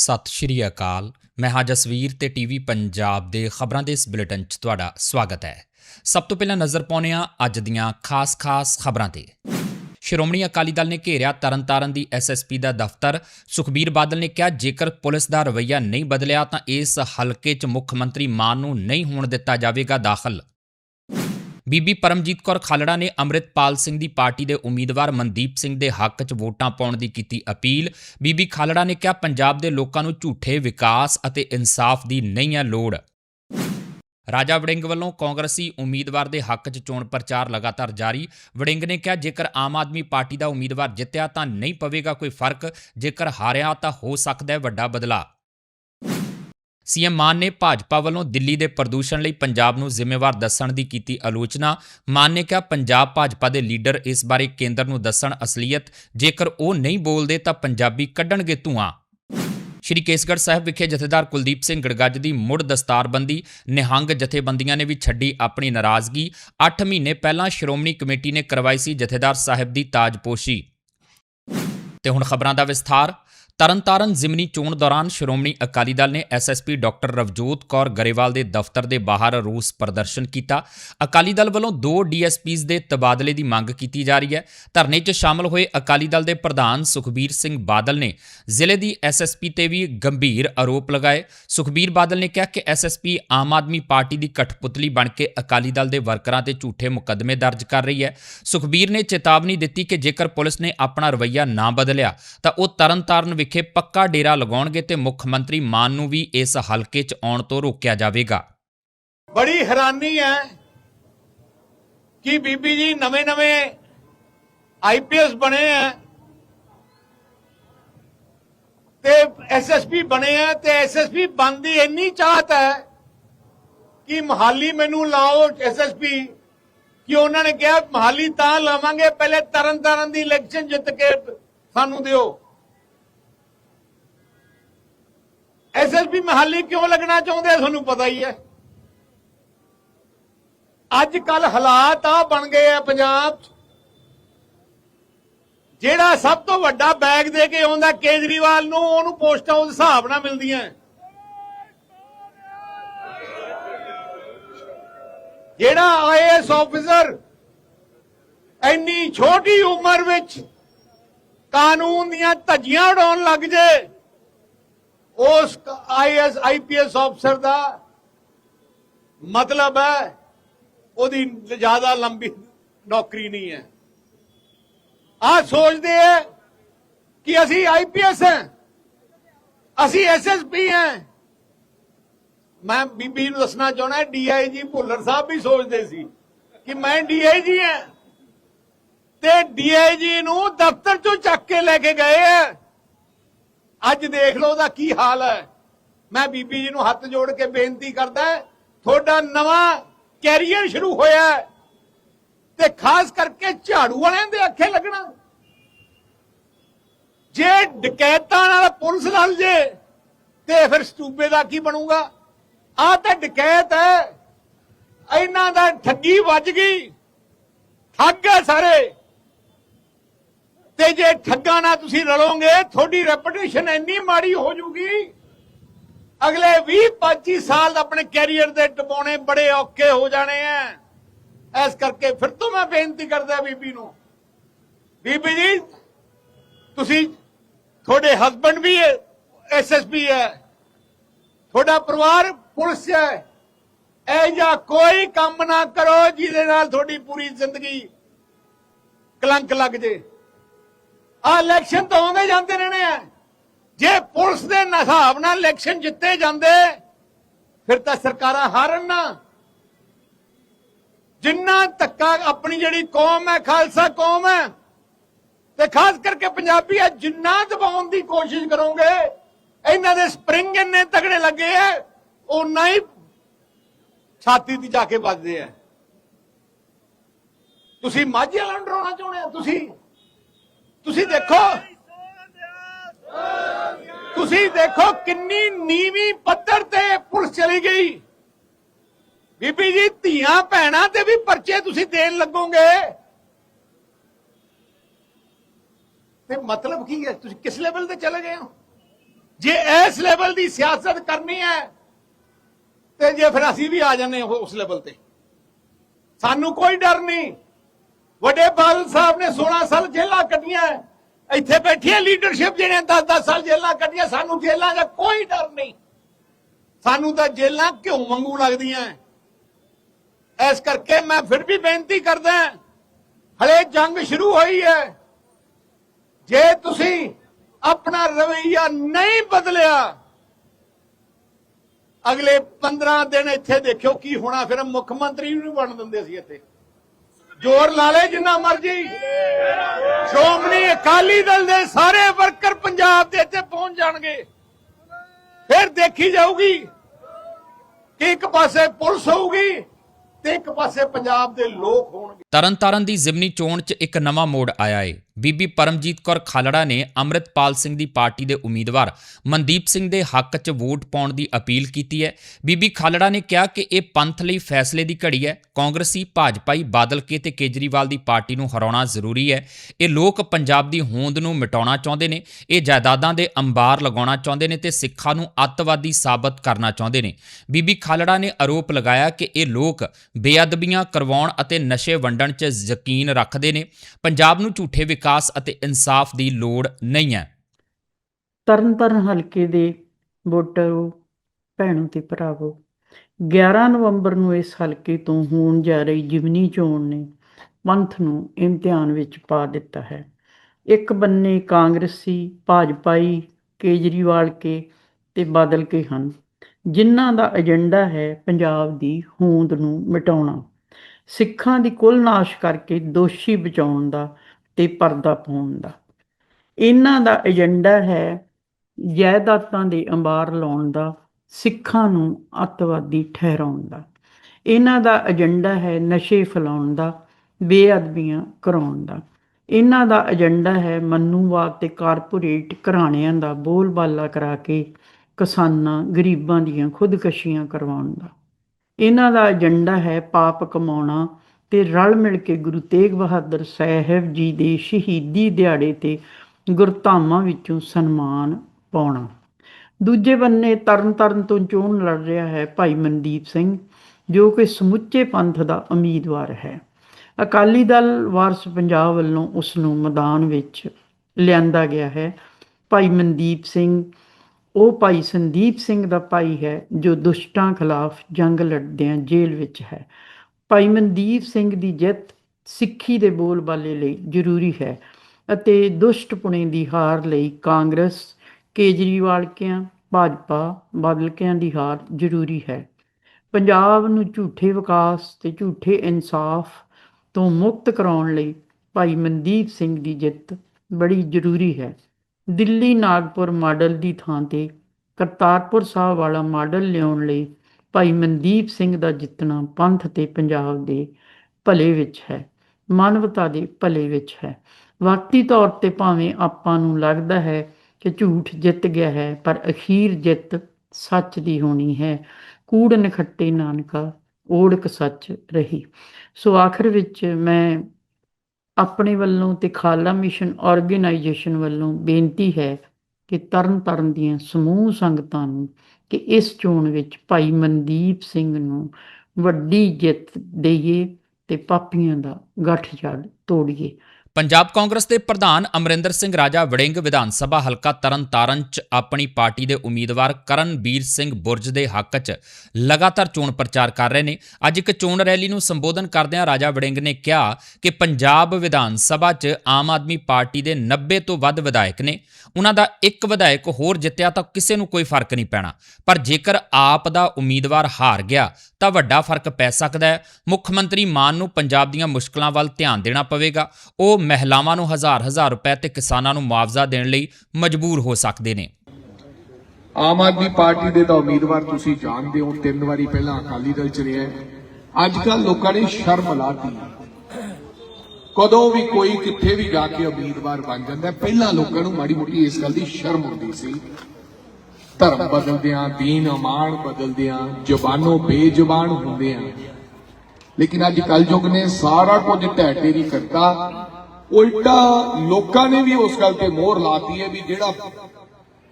ਸਤਿ ਸ਼੍ਰੀ ਅਕਾਲ। ਮੈਂ ਹਾਂ ਜਸਵੀਰ ਤੇ ਟੀਵੀ ਪੰਜਾਬ ਦੇ ਖਬਰਾਂ ਦੇ ਇਸ ਬੁਲੇਟਿਨ 'ਚ ਤੁਹਾਡਾ ਸਵਾਗਤ ਹੈ। ਸਭ ਤੋਂ ਪਹਿਲਾਂ ਨਜ਼ਰ ਪਾਉਂਦੇ ਹਾਂ ਅੱਜ ਦੀਆਂ ਖਾਸ-ਖਾਸ ਖਬਰਾਂ ਤੇ। ਸ਼੍ਰੋਮਣੀ ਅਕਾਲੀ ਦਲ ਨੇ ਘੇਰਿਆ ਤਰਨਤਾਰਨ ਦੀ ਐਸਐਸਪੀ ਦਾ ਦਫ਼ਤਰ। ਸੁਖਬੀਰ ਬਾਦਲ ਨੇ ਕਿਹਾ, ਜੇਕਰ ਪੁਲਿਸ ਦਾ ਰਵੱਈਆ ਨਹੀਂ ਬਦਲਿਆ ਤਾਂ ਇਸ ਹਲਕੇ 'ਚ ਮੁੱਖ ਮੰਤਰੀ ਮਾਨ ਨੂੰ ਨਹੀਂ ਹੋਣ ਦਿੱਤਾ ਜਾਵੇਗਾ ਦਾਖਲ। ਬੀਬੀ ਪਰਮਜੀਤ ਕੌਰ ਖਾਲੜਾ ਨੇ ਅੰਮ੍ਰਿਤਪਾਲ ਸਿੰਘ ਦੀ ਪਾਰਟੀ ਦੇ ਉਮੀਦਵਾਰ ਮਨਦੀਪ ਸਿੰਘ ਦੇ ਹੱਕ 'ਚ ਵੋਟਾਂ ਪਾਉਣ ਦੀ ਕੀਤੀ ਅਪੀਲ। ਬੀਬੀ ਖਾਲੜਾ ਨੇ ਕਿਹਾ, ਪੰਜਾਬ ਦੇ ਲੋਕਾਂ ਨੂੰ ਝੂਠੇ ਵਿਕਾਸ ਅਤੇ ਇਨਸਾਫ ਦੀ ਨਹੀਂ ਹੈ ਲੋੜ। ਰਾਜਾ ਵੜਿੰਗ ਵੱਲੋਂ ਕਾਂਗਰਸੀ ਉਮੀਦਵਾਰ ਦੇ ਹੱਕ 'ਚ ਚੋਣ ਪ੍ਰਚਾਰ ਲਗਾਤਾਰ ਜਾਰੀ। ਵੜਿੰਗ ਨੇ ਕਿਹਾ, ਜੇਕਰ ਆਮ ਆਦਮੀ ਪਾਰਟੀ ਦਾ ਉਮੀਦਵਾਰ ਜਿੱਤਿਆ ਤਾਂ ਨਹੀਂ ਪਵੇਗਾ ਕੋਈ ਫ਼ਰਕ। ਜੇਕਰ ਹਾਰਿਆ ਤਾਂ ਹੋ ਸਕਦਾ ਹੈ ਵੱਡਾ ਬਦਲਾਅ। ਸੀਐਮ ਮਾਨ ਨੇ ਭਾਜਪਾ ਵੱਲੋਂ ਦਿੱਲੀ ਦੇ ਪ੍ਰਦੂਸ਼ਣ ਲਈ ਪੰਜਾਬ ਨੂੰ ਜ਼ਿੰਮੇਵਾਰ ਦੱਸਣ ਦੀ ਕੀਤੀ ਆਲੋਚਨਾ। ਮਾਨ ਨੇ ਕਿਹਾ, ਪੰਜਾਬ ਭਾਜਪਾ ਦੇ ਲੀਡਰ ਇਸ ਬਾਰੇ ਕੇਂਦਰ ਨੂੰ ਦੱਸਣ ਅਸਲੀਅਤ, ਜੇਕਰ ਉਹ ਨਹੀਂ ਬੋਲਦੇ ਤਾਂ ਪੰਜਾਬੀ ਕੱਢਣਗੇ ਧੂਆਂ। ਸ਼੍ਰੀ ਕੇਸਗੜ੍ਹ ਸਾਹਿਬ ਵਿਖੇ ਜਥੇਦਾਰ ਕੁਲਦੀਪ ਸਿੰਘ ਗੜਗੱਜ ਦੀ ਮੁੜ ਦਸਤਾਰਬੰਦੀ। ਨਿਹੰਗ ਜਥੇਬੰਦੀਆਂ ਨੇ ਵੀ ਛੱਡੀ ਆਪਣੀ ਨਾਰਾਜ਼ਗੀ। 8 ਮਹੀਨੇ ਪਹਿਲਾਂ ਸ਼੍ਰੋਮਣੀ ਕਮੇਟੀ ਨੇ ਕਰਵਾਈ ਸੀ ਜਥੇਦਾਰ ਸਾਹਿਬ ਦੀ ਤਾਜਪੋਸ਼ੀ। ਤੇ ਹੁਣ ਖਬਰਾਂ ਦਾ ਵਿਸਥਾਰ। ਤਰਨਤਾਰਨ ਜ਼ਿਮਨੀ ਚੋਣ ਦੌਰਾਨ ਸ਼੍ਰੋਮਣੀ ਅਕਾਲੀ ਦਲ ਨੇ ਐਸਐਸਪੀ ਡਾਕਟਰ ਰਵਜੋਤ ਕੌਰ ਗਰੇਵਾਲ ਦੇ ਦਫ਼ਤਰ ਦੇ ਬਾਹਰ ਰੋਸ ਪ੍ਰਦਰਸ਼ਨ ਕੀਤਾ। ਅਕਾਲੀ ਦਲ ਵੱਲੋਂ ਦੋ ਡੀਐਸਪੀਜ਼ ਦੇ ਤਬਾਦਲੇ ਦੀ ਮੰਗ ਕੀਤੀ ਜਾ ਰਹੀ ਹੈ। ਧਰਨੇ 'ਚ ਸ਼ਾਮਲ ਹੋਏ ਅਕਾਲੀ ਦਲ ਦੇ ਪ੍ਰਧਾਨ ਸੁਖਬੀਰ ਸਿੰਘ ਬਾਦਲ ਨੇ ਜ਼ਿਲ੍ਹੇ ਦੀ ਐਸਐਸਪੀ ਤੇ ਵੀ ਗੰਭੀਰ ਆਰੋਪ ਲਗਾਏ। ਸੁਖਬੀਰ ਬਾਦਲ ਨੇ ਕਿਹਾ ਕਿ ਐਸਐਸਪੀ ਆਮ ਆਦਮੀ ਪਾਰਟੀ ਦੀ ਕਠਪੁਤਲੀ ਬਣ ਕੇ ਅਕਾਲੀ ਦਲ ਦੇ ਵਰਕਰਾਂ ਤੇ ਝੂਠੇ ਮੁਕੱਦਮੇ ਦਰਜ ਕਰ ਰਹੀ ਹੈ। ਸੁਖਬੀਰ ਨੇ ਚੇਤਾਵਨੀ ਦਿੱਤੀ ਕਿ ਜੇਕਰ ਪੁਲਿਸ ਨੇ ਆਪਣਾ ਰਵੱਈਆ ਨਾ ਬਦਲਿਆ, ਤਾਂ ਉਹ ਤਰਨਤਾਰਨ ਵਿਖੇ ਪੱਕਾ ਡੇਰਾ ਲਗਾਉਣਗੇ ਤੇ ਮੁੱਖ ਮੰਤਰੀ ਮਾਨ ਨੂੰ ਵੀ ਇਸ ਹਲਕੇ 'ਚ ਆਉਣ ਤੋਂ ਰੋਕਿਆ ਜਾਵੇਗਾ। ਬੜੀ ਹੈਰਾਨੀ ਹੈ ਕਿ ਬੀਬੀ ਜੀ ਨਵੇਂ ਨਵੇਂ ਆਈਪੀਐਸ ਬਣੇ ਆ ਤੇ ਐਸਐਸਪੀ ਬਣੇ ਆ ਤੇ ਐਸਐਸਪੀ ਬੰਦੀ ਇੰਨੀ ਚਾਹਤ ਹੈ ਕਿ ਮਹਾਲੀ ਮੈਨੂੰ ਲਾਓ ਐਸਐਸਪੀ ਕਿ ਉਹਨਾਂ ਨੇ ਕਿਹਾ ਮਹਾਲੀ ਤਾਂ ਲਾਵਾਂਗੇ, ਪਹਿਲੇ ਤਰਨ ਤਾਰਨ ਦੀ ਇਲੈਕਸ਼ਨ ਜਿੱਤ ਕੇ ਸਾਨੂੰ ਦਿਓ। ਐਸਐਸਪੀ ਮਹਾਲੀ ਕਿਉਂ ਲੱਗਣਾ ਚਾਹੁੰਦੇ ਆ ਤੁਹਾਨੂੰ ਪਤਾ ਹੀ ਹੈ। ਅੱਜ ਕੱਲ ਹਾਲਾਤ ਆ ਬਣ ਗਏ ਆ ਪੰਜਾਬ 'ਚ। ਜਿਹੜਾ ਸਭ ਤੋਂ ਵੱਡਾ ਬੈਗ ਦੇ ਕੇ ਆਉਂਦਾ ਕੇਜਰੀਵਾਲ ਨੂੰ, ਉਹਨੂੰ ਪੋਸਟਾਂ ਉਸ ਹਿਸਾਬ ਨਾਲ ਮਿਲਦੀਆਂ। ਜਿਹੜਾ ਆਈਐਸ ਆਫੀਸਰ ਇੰਨੀ ਛੋਟੀ ਉਮਰ ਵਿੱਚ ਕਾਨੂੰਨ ਦੀਆਂ ਧੱਜੀਆਂ ਉਡਾਉਣ ਲੱਗ ਜੇ ਉਸ ਆਈਐਸ ਆਈਪੀਐਸ ਅਫਸਰ ਦਾ ਮਤਲਬ ਹੈ ਉਹਦੀ ਜ਼ਿਆਦਾ ਲੰਬੀ ਨੌਕਰੀ ਨਹੀਂ ਹੈ। ਆ ਸੋਚਦੇ ਹੈ ਕਿ ਅਸੀਂ ਆਈਪੀਐਸ ਹਾਂ। ਅਸੀਂ ਐਸਐਸਪੀ ਹਾਂ। ਮੈਂ ਬੀਬੀ ਨੂੰ ਦੱਸਣਾ ਚਾਹਣਾ ਡੀਆਈਜੀ ਭੁੱਲਰ ਸਾਹਿਬ ਵੀ ਸੋਚਦੇ ਸੀ ਕਿ ਮੈਂ ਡੀਆਈਜੀ ਹਾਂ। ਤੇ ਡੀਆਈਜੀ ਨੂੰ ਦਫ਼ਤਰ ਚੋਂ ਚੱਕ ਕੇ ਲੈ ਕੇ ਗਏ ਆ ਅੱਜ ਦੇਖ ਲਓ ਉਹਦਾ ਕੀ ਹਾਲ ਹੈ। ਮੈਂ ਬੀਬੀ ਜੀ ਨੂੰ ਹੱਥ ਜੋੜ ਕੇ ਬੇਨਤੀ ਕਰਦਾ ਤੁਹਾਡਾ ਨਵਾਂ ਕੈਰੀਅਰ ਸ਼ੁਰੂ ਹੋਇਆ ਤੇ ਖਾਸ ਕਰਕੇ ਝਾੜੂ ਵਾਲਿਆਂ ਦੇ ਅੱਖੇ ਲੱਗਣਾ। ਜੇ ਡਕੈਤਾਂ ਨਾਲ ਪੁਲਿਸ ਨਾਲ ਜੇ, ਤੇ ਫਿਰ ਸਟੂਬੇ ਦਾ ਕੀ ਬਣੂਗਾ? ਆ ਤਾਂ ਡਕੈਤ ਹੈ। ਇਹਨਾਂ ਦਾ ਠੱਗੀ ਵੱਜ ਗਈ। ਠੱਗ ਹੈ ਸਾਰੇ। ਤੇ ਜੇ ਠੱਗਾਂ ਨਾਲ ਤੁਸੀਂ ਰਲੋਗੇ ਤੁਹਾਡੀ ਰੈਪੂਟੇਸ਼ਨ ਇੰਨੀ ਮਾੜੀ ਹੋ ਜੂਗੀ। ਅਗਲੇ 20 25 ਸਾਲ ਆਪਣੇ ਕੈਰੀਅਰ ਦੇ ਟਪਾਉਣੇ ਬੜੇ ਔਖੇ ਹੋ ਜਾਣੇ ਆ ਇਸ ਕਰਕੇ ਫਿਰ ਤੋਂ ਮੈਂ ਬੇਨਤੀ ਕਰਦਾ ਬੀਬੀ ਨੂੰ। ਬੀਬੀ ਜੀ, ਤੁਸੀਂ ਤੁਹਾਡੇ ਹਸਬੰਡ ਵੀ ਐਸਐਸਪੀ ਹੈ ਤੁਹਾਡਾ ਪਰਿਵਾਰ ਪੁਲਿਸ ਹੈ ਇਹ ਜਾਂ ਕੋਈ ਕੰਮ ਨਾ ਕਰੋ ਜਿਹਦੇ ਨਾਲ ਤੁਹਾਡੀ ਪੂਰੀ ਜ਼ਿੰਦਗੀ ਕਲੰਕ ਲੱਗ ਜੇ। ਆ ਇਲੈਕਸ਼ਨ ਤਾਂ ਆਉਂਦੇ ਜਾਂਦੇ ਰਹਿਣੇ ਆ। ਜੇ ਪੁਲਿਸ ਦੇ ਹਿਸਾਬ ਨਾਲ ਇਲੈਕਸ਼ਨ ਜਿੱਤੇ ਜਾਂਦੇ, ਫਿਰ ਤਾਂ ਸਰਕਾਰਾਂ ਹਾਰਨ ਨਾ। ਜਿੰਨਾ ਧੱਕਾ ਆਪਣੀ ਜਿਹੜੀ ਕੌਮ ਹੈ, ਖਾਲਸਾ ਕੌਮ ਹੈ, ਤੇ ਖਾਸ ਕਰਕੇ ਪੰਜਾਬੀ ਹੈ, ਜਿੰਨਾ ਦਬਾਉਣ ਦੀ ਕੋਸ਼ਿਸ਼ ਕਰੋਗੇ, ਇਹਨਾਂ ਦੇ ਸਪਰਿੰਗ ਇੰਨੇ ਤਗੜੇ ਲੱਗੇ ਆ ਉਨਾ ਹੀ ਛਾਤੀ ਦੀ ਜਾ ਕੇ ਵੱਜਦੇ ਆ। ਤੁਸੀਂ ਮਾਝੇ ਵਾਲਾ ਡਰਾਉਣਾ ਚਾਹੁੰਦੇ ਆ ਤੁਸੀਂ? ਤੁਸੀਂ ਦੇਖੋ। ਤੁਸੀਂ ਦੇਖੋ ਕਿੰਨੀ ਨੀਵੀਂ ਪੱਧਰ ਤੇ ਪੁਲਿਸ ਚਲੀ ਗਈ। ਬੀਬੀ ਜੀ, ਧੀਆਂ ਭੈਣਾਂ ਤੇ ਵੀ ਪਰਚੇ ਤੁਸੀਂ ਦੇਣ ਲੱਗੋਗੇ। ਤੇ ਮਤਲਬ ਕੀ ਹੈ? ਤੁਸੀਂ ਕਿਸ ਲੈਵਲ ਤੇ ਚਲੇ ਗਏ ਹੋ? ਜੇ ਇਸ ਲੈਵਲ ਦੀ ਸਿਆਸਤ ਕਰਨੀ ਹੈ, ਤੇ ਜੇ ਫਿਰ ਅਸੀਂ ਵੀ ਆ ਜਾਂਦੇ ਉਸ ਲੈਵਲ ਤੇ। ਸਾਨੂੰ ਕੋਈ ਡਰ ਨਹੀਂ। ਵੱਡੇ ਬਾਦਲ ਸਾਹਿਬ ਨੇ 16 ਸਾਲ ਜੇਲ੍ਹਾਂ ਕੱਟੀਆਂ ਇੱਥੇ ਬੈਠੀ ਹੈ ਲੀਡਰਸ਼ਿਪ ਜਿਹਨੇ 10-10 ਸਾਲ ਜੇਲ੍ਹਾਂ ਕੱਟੀਆਂ ਸਾਨੂੰ ਜੇਲ੍ਹਾਂ ਦਾ ਕੋਈ ਡਰ ਨਹੀਂ। ਸਾਨੂੰ ਤਾਂ ਜੇਲ੍ਹਾਂ ਕਿਉਂ ਵਾਂਗੂ ਲੱਗਦੀਆਂ ਇਸ ਕਰਕੇ ਮੈਂ ਫਿਰ ਵੀ ਬੇਨਤੀ ਕਰਦਾ ਹਲੇ ਜੰਗ ਸ਼ੁਰੂ ਹੋਈ ਹੈ। ਜੇ ਤੁਸੀਂ ਆਪਣਾ ਰਵਈਆ ਨਹੀਂ ਬਦਲਿਆ, ਅਗਲੇ 15 ਦਿਨ ਇੱਥੇ ਦੇਖਿਓ ਕੀ ਹੋਣਾ, ਫਿਰ ਮੁੱਖ ਮੰਤਰੀ ਨੂੰ ਨਹੀਂ ਬਣ ਦਿੰਦੇ ਸੀ ਇੱਥੇ। ਜ਼ੋਰ ਲਾ ਲੈ ਜਿੰਨਾ ਮਰਜ਼ੀ। ਸ਼੍ਰੋਮਣੀ ਅਕਾਲੀ ਦਲ ਦੇ ਸਾਰੇ ਵਰਕਰ ਪੰਜਾਬ ਦੇ ਇੱਥੇ ਪਹੁੰਚ ਜਾਣਗੇ। ਫਿਰ ਦੇਖੀ ਜਾਊਗੀ ਕਿ ਇੱਕ ਪਾਸੇ ਪੁਲਿਸ ਹੋਊਗੀ ਤੇ ਇੱਕ ਪਾਸੇ ਪੰਜਾਬ ਦੇ ਲੋਕ ਹੋਣਗੇ। ਤਰਨਤਾਰਨ ਦੀ ਜ਼ਿਮਨੀ ਚੋਣ 'ਚ ਇੱਕ ਨਵਾਂ ਮੋੜ ਆਇਆ ਏ। ਬੀਬੀ ਪਰਮਜੀਤ ਕੌਰ ਖਾਲੜਾ ਨੇ ਅੰਮ੍ਰਿਤਪਾਲ ਸਿੰਘ ਦੀ ਪਾਰਟੀ ਦੇ ਉਮੀਦਵਾਰ ਮਨਦੀਪ ਸਿੰਘ ਦੇ ਹੱਕ 'ਚ ਵੋਟ ਪਾਉਣ ਦੀ ਅਪੀਲ ਕੀਤੀ ਹੈ। ਬੀਬੀ ਖਾਲੜਾ ਨੇ ਕਿਹਾ ਕਿ ਇਹ ਪੰਥ ਲਈ ਫੈਸਲੇ ਦੀ ਘੜੀ ਹੈ। ਕਾਂਗਰਸੀ ਭਾਜਪਾਈ ਬਾਦਲ ਕੇ ਤੇ ਕੇਜਰੀਵਾਲ ਦੀ ਪਾਰਟੀ ਨੂੰ ਹਰਾਉਣਾ ਜ਼ਰੂਰੀ ਹੈ। ਇਹ ਲੋਕ ਪੰਜਾਬ ਦੀ ਹੋਂਦ ਨੂੰ ਮਿਟਾਉਣਾ ਚਾਹੁੰਦੇ ਨੇ, ਇਹ ਜਾਇਦਾਦਾਂ ਦੇ ਅੰਬਾਰ ਲਗਾਉਣਾ ਚਾਹੁੰਦੇ ਨੇ ਤੇ ਸਿੱਖਾਂ ਨੂੰ ਅੱਤਵਾਦੀ ਸਾਬਤ ਕਰਨਾ ਚਾਹੁੰਦੇ ਨੇ। ਬੀਬੀ ਖਾਲੜਾ ਨੇ ਆਰੋਪ ਲਗਾਇਆ ਕਿ ਇਹ ਲੋਕ ਬੇਅਦਬੀਆਂ ਕਰਵਾਉਣ ਅਤੇ ਨਸ਼ੇ ਵੰਡਣ 'ਚ ਯਕੀਨ ਰੱਖਦੇ ਨੇ। ਪੰਜਾਬ ਨੂੰ ਝੂਠੇ ਵਿਕਾਸ ਅਤੇ ਇਨਸਾਫ ਦੀ ਲੋੜ ਨਹੀਂ ਹੈ। ਤਰਨਤਾਰਨ ਹਲਕੇ ਦੇ ਵੋਟਰੋ, ਭੈਣੋ ਤੇ ਭਰਾਵੋ 11 ਨਵੰਬਰ ਨੂੰ ਇਸ ਹਲਕੇ ਤੋਂ ਹੋਣ ਜਾ ਰਹੀ ਜਿਮਨੀ ਚੋਣ ਨੇ ਪੰਥ ਨੂੰ ਇਮਤਿਹਾਨ ਵਿੱਚ ਪਾ ਦਿੱਤਾ ਹੈ। ਇੱਕ ਬੰਨੇ ਕਾਂਗਰਸੀ, ਭਾਜਪਾਈ, ਕੇਜਰੀਵਾਲ ਕੇ ਤੇ ਬਾਦਲ ਕੇ ਹਨ, ਜਿਨ੍ਹਾਂ ਦਾ ਏਜੰਡਾ ਹੈ ਪੰਜਾਬ ਦੀ ਹੋਂਦ ਨੂੰ ਮਿਟਾਉਣਾ। ਸਿੱਖਾਂ ਦੀ ਕੁੱਲ ਨਾਸ਼ ਕਰਕੇ ਦੋਸ਼ੀ ਬਚਾਉਣ ਦਾ ਤੇ ਪਰਦਾ ਪਾਉਣ ਦਾ। ਇਹਨਾਂ ਦਾ ਏਜੰਡਾ ਹੈ ਜਾਇਦਾਦਾਂ ਦੇ ਅੰਬਾਰ ਲਾਉਣ ਦਾ, ਸਿੱਖਾਂ ਨੂੰ ਅੱਤਵਾਦੀ ਠਹਿਰਾਉਣ ਦਾ। ਇਹਨਾਂ ਦਾ ਏਜੰਡਾ ਹੈ ਨਸ਼ੇ ਫੈਲਾਉਣ ਦਾ, ਬੇਅਦਬੀਆਂ ਕਰਾਉਣ ਦਾ। ਇਹਨਾਂ ਦਾ ਏਜੰਡਾ ਹੈ ਮਨੂਵਾਦ ਤੇ ਕਾਰਪੋਰੇਟ ਘਰਾਣਿਆਂ ਦਾ ਬੋਲਬਾਲਾ ਕਰਾ ਕੇ ਕਿਸਾਨਾਂ, ਗਰੀਬਾਂ ਦੀਆਂ ਖੁਦਕਸ਼ੀਆਂ ਕਰਵਾਉਣ ਦਾ। ਇਹਨਾਂ ਦਾ ਏਜੰਡਾ ਹੈ ਪਾਪ ਕਮਾਉਣਾ ਤੇ ਰਲ ਮਿਲ ਕੇ ਗੁਰੂ ਤੇਗ ਬਹਾਦਰ ਸਾਹਿਬ ਜੀ ਦੇ ਸ਼ਹੀਦੀ ਦਿਹਾੜੇ ਤੇ ਗੁਰਧਾਮਾਂ ਵਿੱਚੋਂ ਸਨਮਾਨ ਪਾਉਣਾ। ਦੂਜੇ ਬੰਨੇ ਤਰਨ ਤਾਰਨ ਤੋਂ ਚੋਣ ਲੜ ਰਿਹਾ ਹੈ ਭਾਈ ਮਨਦੀਪ ਸਿੰਘ, ਜੋ ਕਿ ਸਮੁੱਚੇ ਪੰਥ ਦਾ ਉਮੀਦਵਾਰ ਹੈ। ਅਕਾਲੀ ਦਲ ਵਾਰਸ ਪੰਜਾਬ ਵੱਲੋਂ ਉਸ ਨੂੰ ਮੈਦਾਨ ਵਿੱਚ ਲਿਆਂਦਾ ਗਿਆ ਹੈ। ਭਾਈ ਮਨਦੀਪ ਸਿੰਘ, ਉਹ ਭਾਈ ਸੰਦੀਪ ਸਿੰਘ ਦਾ ਭਾਈ ਹੈ, ਜੋ ਦੁਸ਼ਟਾਂ ਖਿਲਾਫ ਜੰਗ ਲੜਦਿਆਂ ਜੇਲ੍ਹ ਵਿੱਚ ਹੈ। ਭਾਈ ਮਨਦੀਪ ਸਿੰਘ ਦੀ ਜਿੱਤ ਸਿੱਖੀ ਦੇ ਬੋਲਬਾਲੇ ਲਈ ਜ਼ਰੂਰੀ ਹੈ ਅਤੇ ਦੁਸ਼ਟ ਪੁਣੇ ਦੀ ਹਾਰ ਲਈ ਕਾਂਗਰਸ ਕੇਜਰੀਵਾਲ ਕਿਆਂ ਭਾਜਪਾ ਬਾਦਲ ਕਿਆਂ ਦੀ ਹਾਰ ਜ਼ਰੂਰੀ ਹੈ। ਪੰਜਾਬ ਨੂੰ ਝੂਠੇ ਵਿਕਾਸ ਤੇ ਝੂਠੇ ਇਨਸਾਫ ਤੋਂ ਮੁਕਤ ਕਰਾਉਣ ਲਈ ਭਾਈ ਮਨਦੀਪ ਸਿੰਘ ਦੀ ਜਿੱਤ ਬੜੀ ਜ਼ਰੂਰੀ ਹੈ। ਦਿੱਲੀ ਨਾਗਪੁਰ ਮਾਡਲ ਦੀ ਥਾਂ ਤੇ ਕਰਤਾਰਪੁਰ ਸਾਹਿਬ ਵਾਲਾ ਮਾਡਲ ਲਿਆਉਣ ਲਈ ਭਾਈ ਮਨਦੀਪ ਸਿੰਘ ਦਾ ਜਿੱਤਣਾ ਪੰਥ ਤੇ ਪੰਜਾਬ ਦੇ ਭਲੇ ਵਿੱਚ ਹੈ, ਮਾਨਵਤਾ ਦੇ ਭਲੇ ਵਿੱਚ ਹੈ। ਵਕਤੀ ਤੌਰ ਤੇ ਭਾਵੇਂ ਆਪਾਂ ਨੂੰ ਲੱਗਦਾ ਹੈ ਕਿ ਝੂਠ ਜਿੱਤ ਗਿਆ ਹੈ, ਪਰ ਅਖੀਰ ਜਿੱਤ ਸੱਚ ਦੀ ਹੋਣੀ ਹੈ। ਕੂੜ ਨਖੱਟੇ ਨਾਨਕਾ, ਓੜਕ ਸੱਚ ਰਹੀ। ਸੋ ਆਖਰ ਵਿੱਚ ਮੈਂ ਆਪਣੇ ਵੱਲੋਂ ਤੇ ਖਾਲਾ ਮਿਸ਼ਨ ਆਰਗੇਨਾਈਜੇਸ਼ਨ ਵੱਲੋਂ ਬੇਨਤੀ ਹੈ ਕਿ ਤਰਨ ਤਾਰਨ ਦੀਆਂ ਸਮੂਹ ਸੰਗਤਾਂ ਨੂੰ ਕਿ ਇਸ ਚੋਣ ਵਿੱਚ ਭਾਈ ਮਨਦੀਪ ਸਿੰਘ ਨੂੰ ਵੱਡੀ ਜਿੱਤ ਦੇਈਏ ਤੇ ਪਾਪੀਆਂ ਦਾ ਗੱਠਜੜ ਤੋੜੀਏ। ਪੰਜਾਬ ਕਾਂਗਰਸ ਦੇ ਪ੍ਰਧਾਨ ਅਮਰਿੰਦਰ ਸਿੰਘ ਰਾਜਾ ਵੜਿੰਗ ਵਿਧਾਨ ਸਭਾ ਹਲਕਾ ਤਰਨਤਾਰਨ 'ਚ ਆਪਣੀ ਪਾਰਟੀ ਦੇ ਉਮੀਦਵਾਰ ਕਰਨਬੀਰ ਸਿੰਘ ਬੁਰਜ ਦੇ ਹੱਕ 'ਚ ਲਗਾਤਾਰ ਚੋਣ ਪ੍ਰਚਾਰ ਕਰ ਰਹੇ ਨੇ। ਅੱਜ ਇੱਕ ਚੋਣ ਰੈਲੀ ਨੂੰ ਸੰਬੋਧਨ ਕਰਦਿਆਂ ਰਾਜਾ ਵੜਿੰਗ ਨੇ ਕਿਹਾ ਕਿ ਪੰਜਾਬ ਵਿਧਾਨ ਸਭਾ 'ਚ ਆਮ ਆਦਮੀ ਪਾਰਟੀ ਦੇ 90 ਤੋਂ ਵੱਧ ਵਿਧਾਇਕ ਨੇ। ਉਹਨਾਂ ਦਾ ਇੱਕ ਵਿਧਾਇਕ ਹੋਰ ਜਿੱਤਿਆ ਤਾਂ ਕਿਸੇ ਨੂੰ ਕੋਈ ਫ਼ਰਕ ਨਹੀਂ ਪੈਣਾ। ਪਰ ਜੇਕਰ ਆਪ ਦਾ ਉਮੀਦਵਾਰ ਹਾਰ ਗਿਆ ਤਾਂ ਵੱਡਾ ਫ਼ਰਕ ਪੈ ਸਕਦਾ ਹੈ। ਮੁੱਖ ਮੰਤਰੀ ਮਾਨ ਨੂੰ ਪੰਜਾਬ ਦੀਆਂ ਮੁਸ਼ਕਲਾਂ ਵੱਲ ਧਿਆਨ ਦੇਣਾ ਪਵੇਗਾ। ਉਹ ਮਹਿਲਾਵਾਂ ਨੂੰ ਹਜ਼ਾਰ ਹਜ਼ਾਰ ਰੁਪਏ ਤੇ ਕਿਸਾਨਾਂ ਨੂੰ ਮੁਆਵਜ਼ਾ ਦੇਣ ਲਈ ਮਜਬੂਰ ਹੋ ਸਕਦੇ ਨੇ। ਆਮ ਆਦਮੀ ਪਾਰਟੀ ਦੇ ਤਾਂ ਉਮੀਦਵਾਰ ਤੁਸੀਂ ਜਾਣਦੇ ਹੋ, ਤਿੰਨ ਵਾਰੀ ਪਹਿਲਾਂ ਅਕਾਲੀ ਦਲ ਚ ਰਿਹਾ ਅੱਜ ਕੱਲ ਲੋਕਾਂ ਨੇ ਸ਼ਰਮ ਲਾਤੀ। ਕਦੋਂ ਵੀ ਕੋਈ ਕਿੱਥੇ ਵੀ ਜਾ ਕੇ ਉਮੀਦਵਾਰ ਬਣ ਜਾਂਦਾ ਪਹਿਲਾਂ ਲੋਕਾਂ ਨੂੰ ਮਾੜੀ ਮੋਟੀ ਇਸ ਗੱਲ ਦੀ ਸ਼ਰਮ ਹੁੰਦੀ ਸੀ। ਧਰਮ ਬਦਲਦਿਆਂ, ਦੀਨ ਅਮਾਨ ਬਦਲਦਿਆਂ, ਜ਼ਬਾਨੋਂ ਬੇਜ਼ੁਬਾਨ ਹੁੰਦਿਆਂ। ਲੇਕਿਨ ਅੱਜ ਕੱਲ ਯੁੱਗ ਨੇ ਸਾਰਾ ਕੁਝ ਢਹਿ ਢੇਰੀ ਕਰਤਾ। ਉਲਟਾ ਲੋਕਾਂ ਨੇ ਵੀ ਉਸ ਗੱਲ ਤੇ ਮੋਹਰ ਲਾਤੀ ਹੈ ਵੀ ਜਿਹੜਾ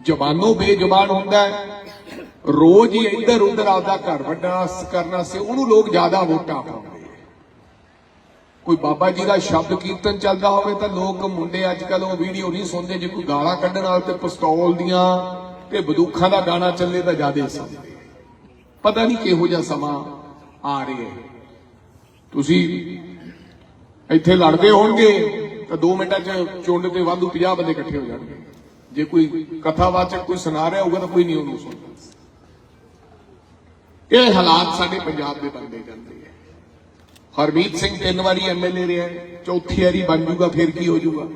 ਜ਼ਬਾਨੋਂ ਬੇਜ਼ੁਬਾਨ ਹੁੰਦਾ ਹੈ, ਰੋਜ਼ ਹੀ ਇੱਧਰ ਉੱਧਰ ਆਪਦਾ ਘਰ ਵੱਡਾ ਕਰਨਾ ਸੀ, ਉਹਨੂੰ ਲੋਕ ਜ਼ਿਆਦਾ ਵੋਟਾਂ ਪਾਉਂਦੇ ਕੋਈ ਬਾਬਾ ਜੀ ਦਾ ਸ਼ਬਦ ਕੀਰਤਨ ਚੱਲਦਾ ਹੋਵੇ ਤਾਂ ਲੋਕ ਮੁੰਡੇ ਅੱਜ ਕੱਲ ਉਹ ਵੀਡੀਓ ਨਹੀਂ ਸੁਣਦੇ ਜੇ ਕੋਈ ਗਾਲਾਂ ਕੱਢਣ ਵਾਲ ਤੇ ਪਿਸਤੌਲ ਦੀਆਂ ਤੇ ਬੰਦੂਖਾਂ ਦਾ ਗਾਣਾ ਚੱਲੇ ਤਾਂ ਜ਼ਿਆਦਾ ਸੁਣਦੇ ਪਤਾ ਨਹੀਂ ਕਿਹੋ ਜਿਹਾ ਸਮਾਂ ਆ ਰਿਹਾ ਹੈ। ਤੁਸੀਂ ਇੱਥੇ ਲੜਦੇ ਹੋਣਗੇ ਤਾਂ 2 ਮਿੰਟਾਂ 'ਚ ਚੁੰਡ ਤੇ ਵਾਧੂ 50 ਬੰਦੇ ਇਕੱਠੇ ਹੋ ਜਾਣਗੇ। ਜੇ ਕੋਈ ਕਥਾਵਾਚਕ ਕੋਈ ਸੁਣਾ ਰਿਹਾ ਹੋਊਗਾ ਤਾਂ ਕੋਈ ਨਹੀਂ ਉਹਨੂੰ ਸੁਣਦਾ। ਇਹ ਹਾਲਾਤ ਸਾਡੇ ਪੰਜਾਬ ਦੇ ਬਣਦੇ ਜਾਂਦੇ ਆ। ਹਰਮੀਤ ਸਿੰਘ ਤਿੰਨ ਵਾਰੀ ਐਮਐਲਏ ਰਿਹਾ ਚੌਥੀ ਵਾਰੀ ਬਣ ਜੂਗਾ, ਫਿਰ ਕੀ ਹੋ ਜੂਗਾ?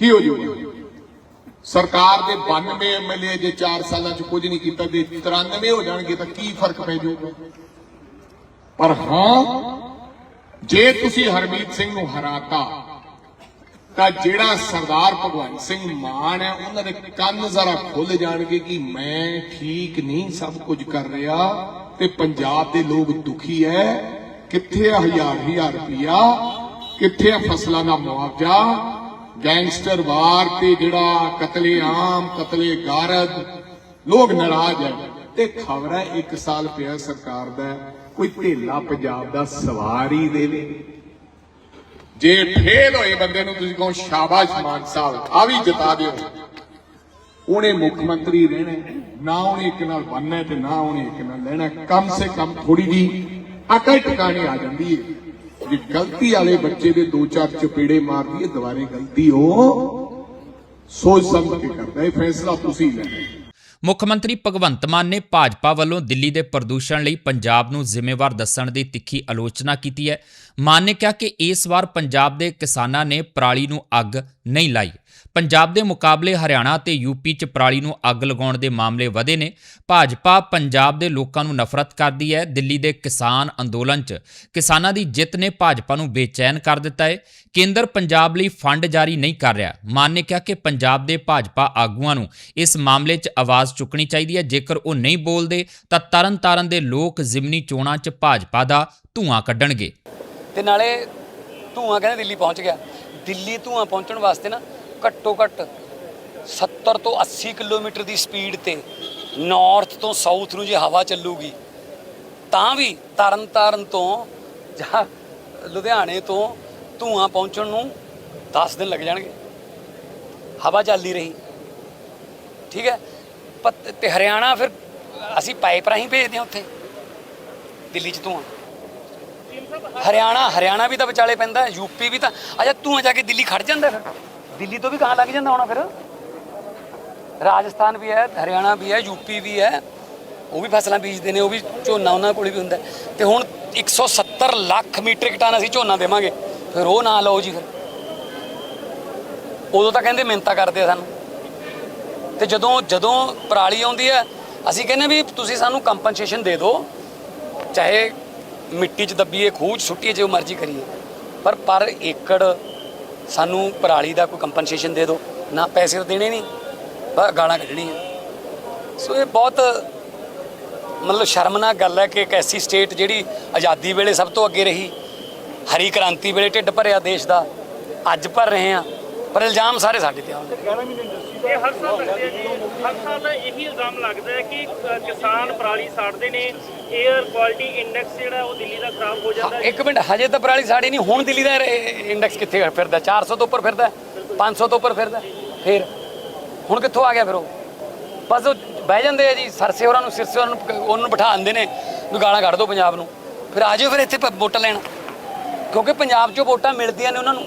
ਕੀ ਹੋ ਜੂਗਾ? ਸਰਕਾਰ ਦੇ 92 ਐਮਐਲਏ ਜੇ 4 ਸਾਲਾਂ 'ਚ ਕੁਝ ਨਹੀਂ ਕੀਤਾ ਤੇ 93 ਹੋ ਜਾਣਗੇ ਤਾਂ ਕੀ ਫ਼ਰਕ ਪੈ ਜਾਊਗਾ ਪਰ ਹਾਂ, ਜੇ ਤੁਸੀਂ ਹਰਮੀਤ ਸਿੰਘ ਨੂੰ ਹਰਾਤਾ, ਤਾਂ ਜਿਹੜਾ ਸਰਦਾਰ ਭਗਵੰਤ ਸਿੰਘ ਮਾਨ ਹੈ, ਉਹਨਾਂ ਦੇ ਕੰਨ ਜ਼ਰਾ ਖੁੱਲ ਜਾਣਗੇ ਕਿ ਮੈਂ ਠੀਕ ਨਹੀਂ ਸਭ ਕੁਝ ਕਰ ਰਿਹਾ ਤੇ ਪੰਜਾਬ ਦੇ ਲੋਕ ਦੁਖੀ ਹੈ ਕਿੱਥੇ ਆ ਹਜ਼ਾਰ ਹਜ਼ਾਰ ਰੁਪਇਆ? ਕਿੱਥੇ ਆ ਫਸਲਾਂ ਦਾ ਮੁਆਵਜ਼ਾ? ਗੈਂਗਸਟਰ ਵਾਰ ਤੇ ਜਿਹੜਾ ਕਤਲੇ ਕਤਲੇ ਗਾਰਦ, ਲੋਕ ਨਾਰਾਜ਼ ਹੈ। ਤੇ ਖਬਰ ਹੈ, ਇੱਕ ਸਾਲ ਪਿਆ ਸਰਕਾਰ ਦਾ, ਕੋਈ ਢੇਲਾ ਪੰਜਾਬ ਦਾ ਸਵਾਰ ਹੀ ਦੇਵੇ ਜੇ ਫੇਲ ਹੋਏ ਬੰਦੇ ਨੂੰ ਤੁਸੀਂ ਕਹੋ, ਸ਼ਾਬਾਸ਼ ਮਾਨ ਸਾਹਿਬ, ਆ ਵੀ ਜਿਤਾ ਦਿਓ। ਉਹਨੇ ਮੁੱਖ ਮੰਤਰੀ ਰਹਿਣਾ ਨਾ ਉਹਨੇ ਇੱਕ ਨਾਲ ਬਣਨਾ ਤੇ ਨਾ ਉਹਨੇ ਇੱਕ ਨਾਲ ਲੈਣਾ ਕਮ ਸੇ ਕਮ ਥੋੜੀ ਜੀ ਅਕਲ ਟਿਕਾਣੀ ਆ ਜਾਂਦੀ ਹੈ। ਜੇ ਗਲਤੀ ਵਾਲੇ ਬੱਚੇ ਦੇ ਦੋ ਚਾਰ ਚਪੇੜੇ ਮਾਰਦੀ ਹੈ ਦੁਬਾਰੇ ਗਲਤੀ ਉਹ ਸੋਚ ਸਮਝ ਕੇ ਕਰਦਾ ਇਹ ਫੈਸਲਾ ਤੁਸੀਂ ਲੈਣਾ ਮੁੱਖ ਮੰਤਰੀ ਭਗਵੰਤ ਮਾਨ ਨੇ ਭਾਜਪਾ ਵੱਲੋਂ ਦਿੱਲੀ ਦੇ ਪ੍ਰਦੂਸ਼ਣ ਲਈ ਪੰਜਾਬ ਨੂੰ ਜ਼ਿੰਮੇਵਾਰ ਦੱਸਣ ਦੀ ਤਿੱਖੀ ਆਲੋਚਨਾ ਕੀਤੀ ਹੈ। ਮਾਨ ਨੇ ਕਿਹਾ ਕਿ ਇਸ ਵਾਰ ਪੰਜਾਬ ਦੇ ਕਿਸਾਨਾਂ ਨੇ ਪਰਾਲੀ ਨੂੰ ਅੱਗ ਨਹੀਂ ਲਾਈ। ਪੰਜਾਬ ਦੇ ਮੁਕਾਬਲੇ ਹਰਿਆਣਾ ਤੇ ਯੂਪੀ 'ਚ ਪਰਾਲੀ ਨੂੰ ਅੱਗ ਲਗਾਉਣ ਦੇ ਮਾਮਲੇ ਵਧੇ ਨੇ। ਭਾਜਪਾ ਪੰਜਾਬ ਦੇ ਲੋਕਾਂ ਨੂੰ ਨਫ਼ਰਤ ਕਰਦੀ ਹੈ। ਦਿੱਲੀ ਦੇ ਕਿਸਾਨ ਅੰਦੋਲਨ 'ਚ ਕਿਸਾਨਾਂ ਦੀ ਜਿੱਤ ਨੇ ਭਾਜਪਾ ਨੂੰ ਬੇਚੈਨ ਕਰ ਦਿੱਤਾ ਹੈ। ਕੇਂਦਰ ਪੰਜਾਬ ਲਈ ਫੰਡ ਜਾਰੀ ਨਹੀਂ ਕਰ ਰਿਹਾ। ਮਾਨ ਨੇ ਕਿਹਾ ਕਿ ਪੰਜਾਬ ਦੇ ਭਾਜਪਾ ਆਗੂਆਂ ਨੂੰ ਇਸ ਮਾਮਲੇ 'ਚ ਆਵਾਜ਼ ਚੁੱਕਣੀ ਚਾਹੀਦੀ ਹੈ। ਜੇਕਰ ਉਹ ਨਹੀਂ ਬੋਲਦੇ, ਤਾਂ ਤਰਨਤਾਰਨ ਦੇ ਲੋਕ ਜ਼ਿਮਨੀ ਚੋਣਾਂ 'ਚ ਭਾਜਪਾ ਦਾ ਧੂਆਂ ਕੱਢਣਗੇ। ਤੇ ਨਾਲੇ ਧੂਆਂ ਕਹਿੰਦੇ ਦਿੱਲੀ ਪਹੁੰਚ ਗਿਆ। ਦਿੱਲੀ ਧੂਆਂ ਪਹੁੰਚਣ ਵਾਸਤੇ ਨਾ ਘੱਟੋ ਘੱਟ 70 ਤੋਂ 80 ਕਿਲੋਮੀਟਰ ਦੀ ਸਪੀਡ ਤੇ ਨਾਰਥ ਤੋਂ ਸਾਊਥ ਨੂੰ ਜੇ ਹਵਾ ਚੱਲੂਗੀ, ਤਾਂ ਵੀ ਤਰਨ ਤਾਰਨ ਤੋਂ ਜਾਂ ਲੁਧਿਆਣੇ ਤੋਂ ਧੂਆਂ ਪਹੁੰਚਣ ਨੂੰ 10 ਦਿਨ ਲੱਗ ਜਾਣਗੇ। ਹਵਾ ਚੱਲਦੀ ਰਹੀ। ਠੀਕ ਹੈ? ਪਤ- ਤੇ ਹਰਿਆਣਾ ਫਿਰ ਅਸੀਂ ਪਾਈਪ ਰਾਹੀਂ ਭੇਜਦੇ ਹਾਂ ਉੱਥੇ, ਦਿੱਲੀ 'ਚ ਧੂਆਂ। ਹਰਿਆਣਾ ਹਰਿਆਣਾ ਵੀ ਤਾਂ ਵਿਚਾਲੇ ਪੈਂਦਾ ਹੈ ਯੂਪੀ ਵੀ ਤਾਂ, ਅੱਛਾ ਤੂੰ ਜਾ ਕੇ ਦਿੱਲੀ ਖੜ ਜਾਂਦਾ ਫਿਰ। ਦਿੱਲੀ ਤੋਂ ਵੀ ਕਹਾਂ ਲੱਗ ਜਾਂਦਾ ਹੋਣਾ ਫਿਰ? ਰਾਜਸਥਾਨ ਵੀ ਹੈ, ਹਰਿਆਣਾ ਵੀ ਹੈ ਯੂਪੀ ਵੀ ਹੈ। ਉਹ ਵੀ ਫਸਲਾਂ ਬੀਜਦੇ ਨੇ, ਉਹ ਵੀ ਝੋਨਾ ਉਹਨਾਂ ਕੋਲ ਵੀ ਹੁੰਦਾ ਹੈ। ਤੇ ਹੁਣ 170 ਲੱਖ ਮੀਟ੍ਰਿਕ ਟਨ ਅਸੀਂ ਝੋਨਾ ਦੇਵਾਂਗੇ। ਫਿਰ ਉਹ ਨਾ ਲਓ ਜੀ ਫਿਰ। ਉਦੋਂ ਤਾਂ ਕਹਿੰਦੇ ਮਿਹਨਤਾਂ ਕਰਦੇ ਆ ਸਾਨੂੰ। ਤੇ ਜਦੋਂ ਜਦੋਂ ਪਰਾਲੀ ਆਉਂਦੀ ਹੈ, ਅਸੀਂ ਕਹਿੰਦੇ ਵੀ ਤੁਸੀਂ ਸਾਨੂੰ ਕੰਪਨਸੇਸ਼ਨ ਦੇ ਦਿਓ। ਚਾਹੇ ਮਿੱਟੀ 'ਚ ਦੱਬੀਏ, ਖੂਹ 'ਚ ਸੁੱਟੀਏ, ਜੋ ਮਰਜ਼ੀ ਕਰੀਏ। ਪਰ ਪਰ ਏਕੜ ਸਾਨੂੰ ਪਰਾਲੀ ਦਾ ਕੋਈ ਕੰਪਨਸੇਸ਼ਨ ਦੇ ਦਿਓ, ਨਾ ਪੈਸੇ ਦੇਣੇ ਨਹੀਂ, ਬਸ ਗਾਲਾਂ ਕੱਢਣੀਆਂ। ਸੋ ਇਹ ਬਹੁਤ, ਮਤਲਬ ਸ਼ਰਮਨਾਕ ਗੱਲ ਹੈ ਕਿ ਇੱਕ ਐਸੀ ਸਟੇਟ ਜਿਹੜੀ ਆਜ਼ਾਦੀ ਵੇਲੇ ਸਭ ਤੋਂ ਅੱਗੇ ਰਹੀ, ਹਰੀ ਕ੍ਰਾਂਤੀ ਵੇਲੇ ਢਿੱਡ ਭਰਿਆ ਦੇਸ਼ ਦਾ, ਅੱਜ ਭਰ ਰਹੇ ਆ ਪਰ ਇਲਜ਼ਾਮ ਸਾਰੇ ਸਾਡੇ ਤੇ ਆਉਂਦੇ ਇਹ ਹਰ ਸਾਲ ਲੱਗਦੇ ਆ ਜੀ। ਹਰ ਸਾਲ ਇਹੀ ਇਲਜ਼ਾਮ ਲੱਗਦਾ ਹੈ ਕਿ ਅ, ਕਿਸਾਨ ਪਰਾਲੀ ਸਾੜਦੇ ਨੇ 에ਅਰ ਕੁਆਲਿਟੀ ਇੰਡੈਕਸ ਜਿਹੜਾ ਉਹ ਦਿੱਲੀ ਦਾ ਖਰਾਬ ਹੋ ਜਾਂਦਾ ਹਾਂ, ਹੈ ਇੱਕ ਮਿੰਟ ਹਜੇ ਤਾਂ ਪਰਾਲੀ ਸਾੜੀ ਨਹੀਂ ਹੁਣ ਦਿੱਲੀ ਦਾ ਇੰਡੈਕਸ ਕਿੱਥੇ ਫਿਰਦਾ? 400 ਤੋਂ ਉੱਪਰ ਫਿਰਦਾ 500 ਤੋਂ ਉੱਪਰ ਫਿਰਦਾ ਫਿਰ? ਹੁਣ ਕਿੱਥੋਂ ਆ ਗਿਆ ਫਿਰ ਉਹ? ਬਸ ਉਹ ਬਹਿ ਜਾਂਦੇ ਆ ਜੀ ਸਰਸੇ ਹੋਰਾਂ ਨੂੰ ਸਿਰਸੇ ਹੋਰਾਂ ਨੂੰ ਉਹਨੂੰ ਬਿਠਾ ਦਿੰਦੇ ਨੇ ਵੀ ਗਾਲਾਂ ਕੱਢ ਦਿਓ ਪੰਜਾਬ ਨੂੰ। ਫਿਰ ਆ ਜਾਓ ਫਿਰ ਇੱਥੇ ਪ- ਵੋਟਾਂ ਲੈਣ। ਕਿਉਂਕਿ ਪੰਜਾਬ 'ਚੋਂ ਵੋਟਾਂ ਮਿਲਦੀਆਂ ਨੇ ਉਹਨਾਂ ਨੂੰ।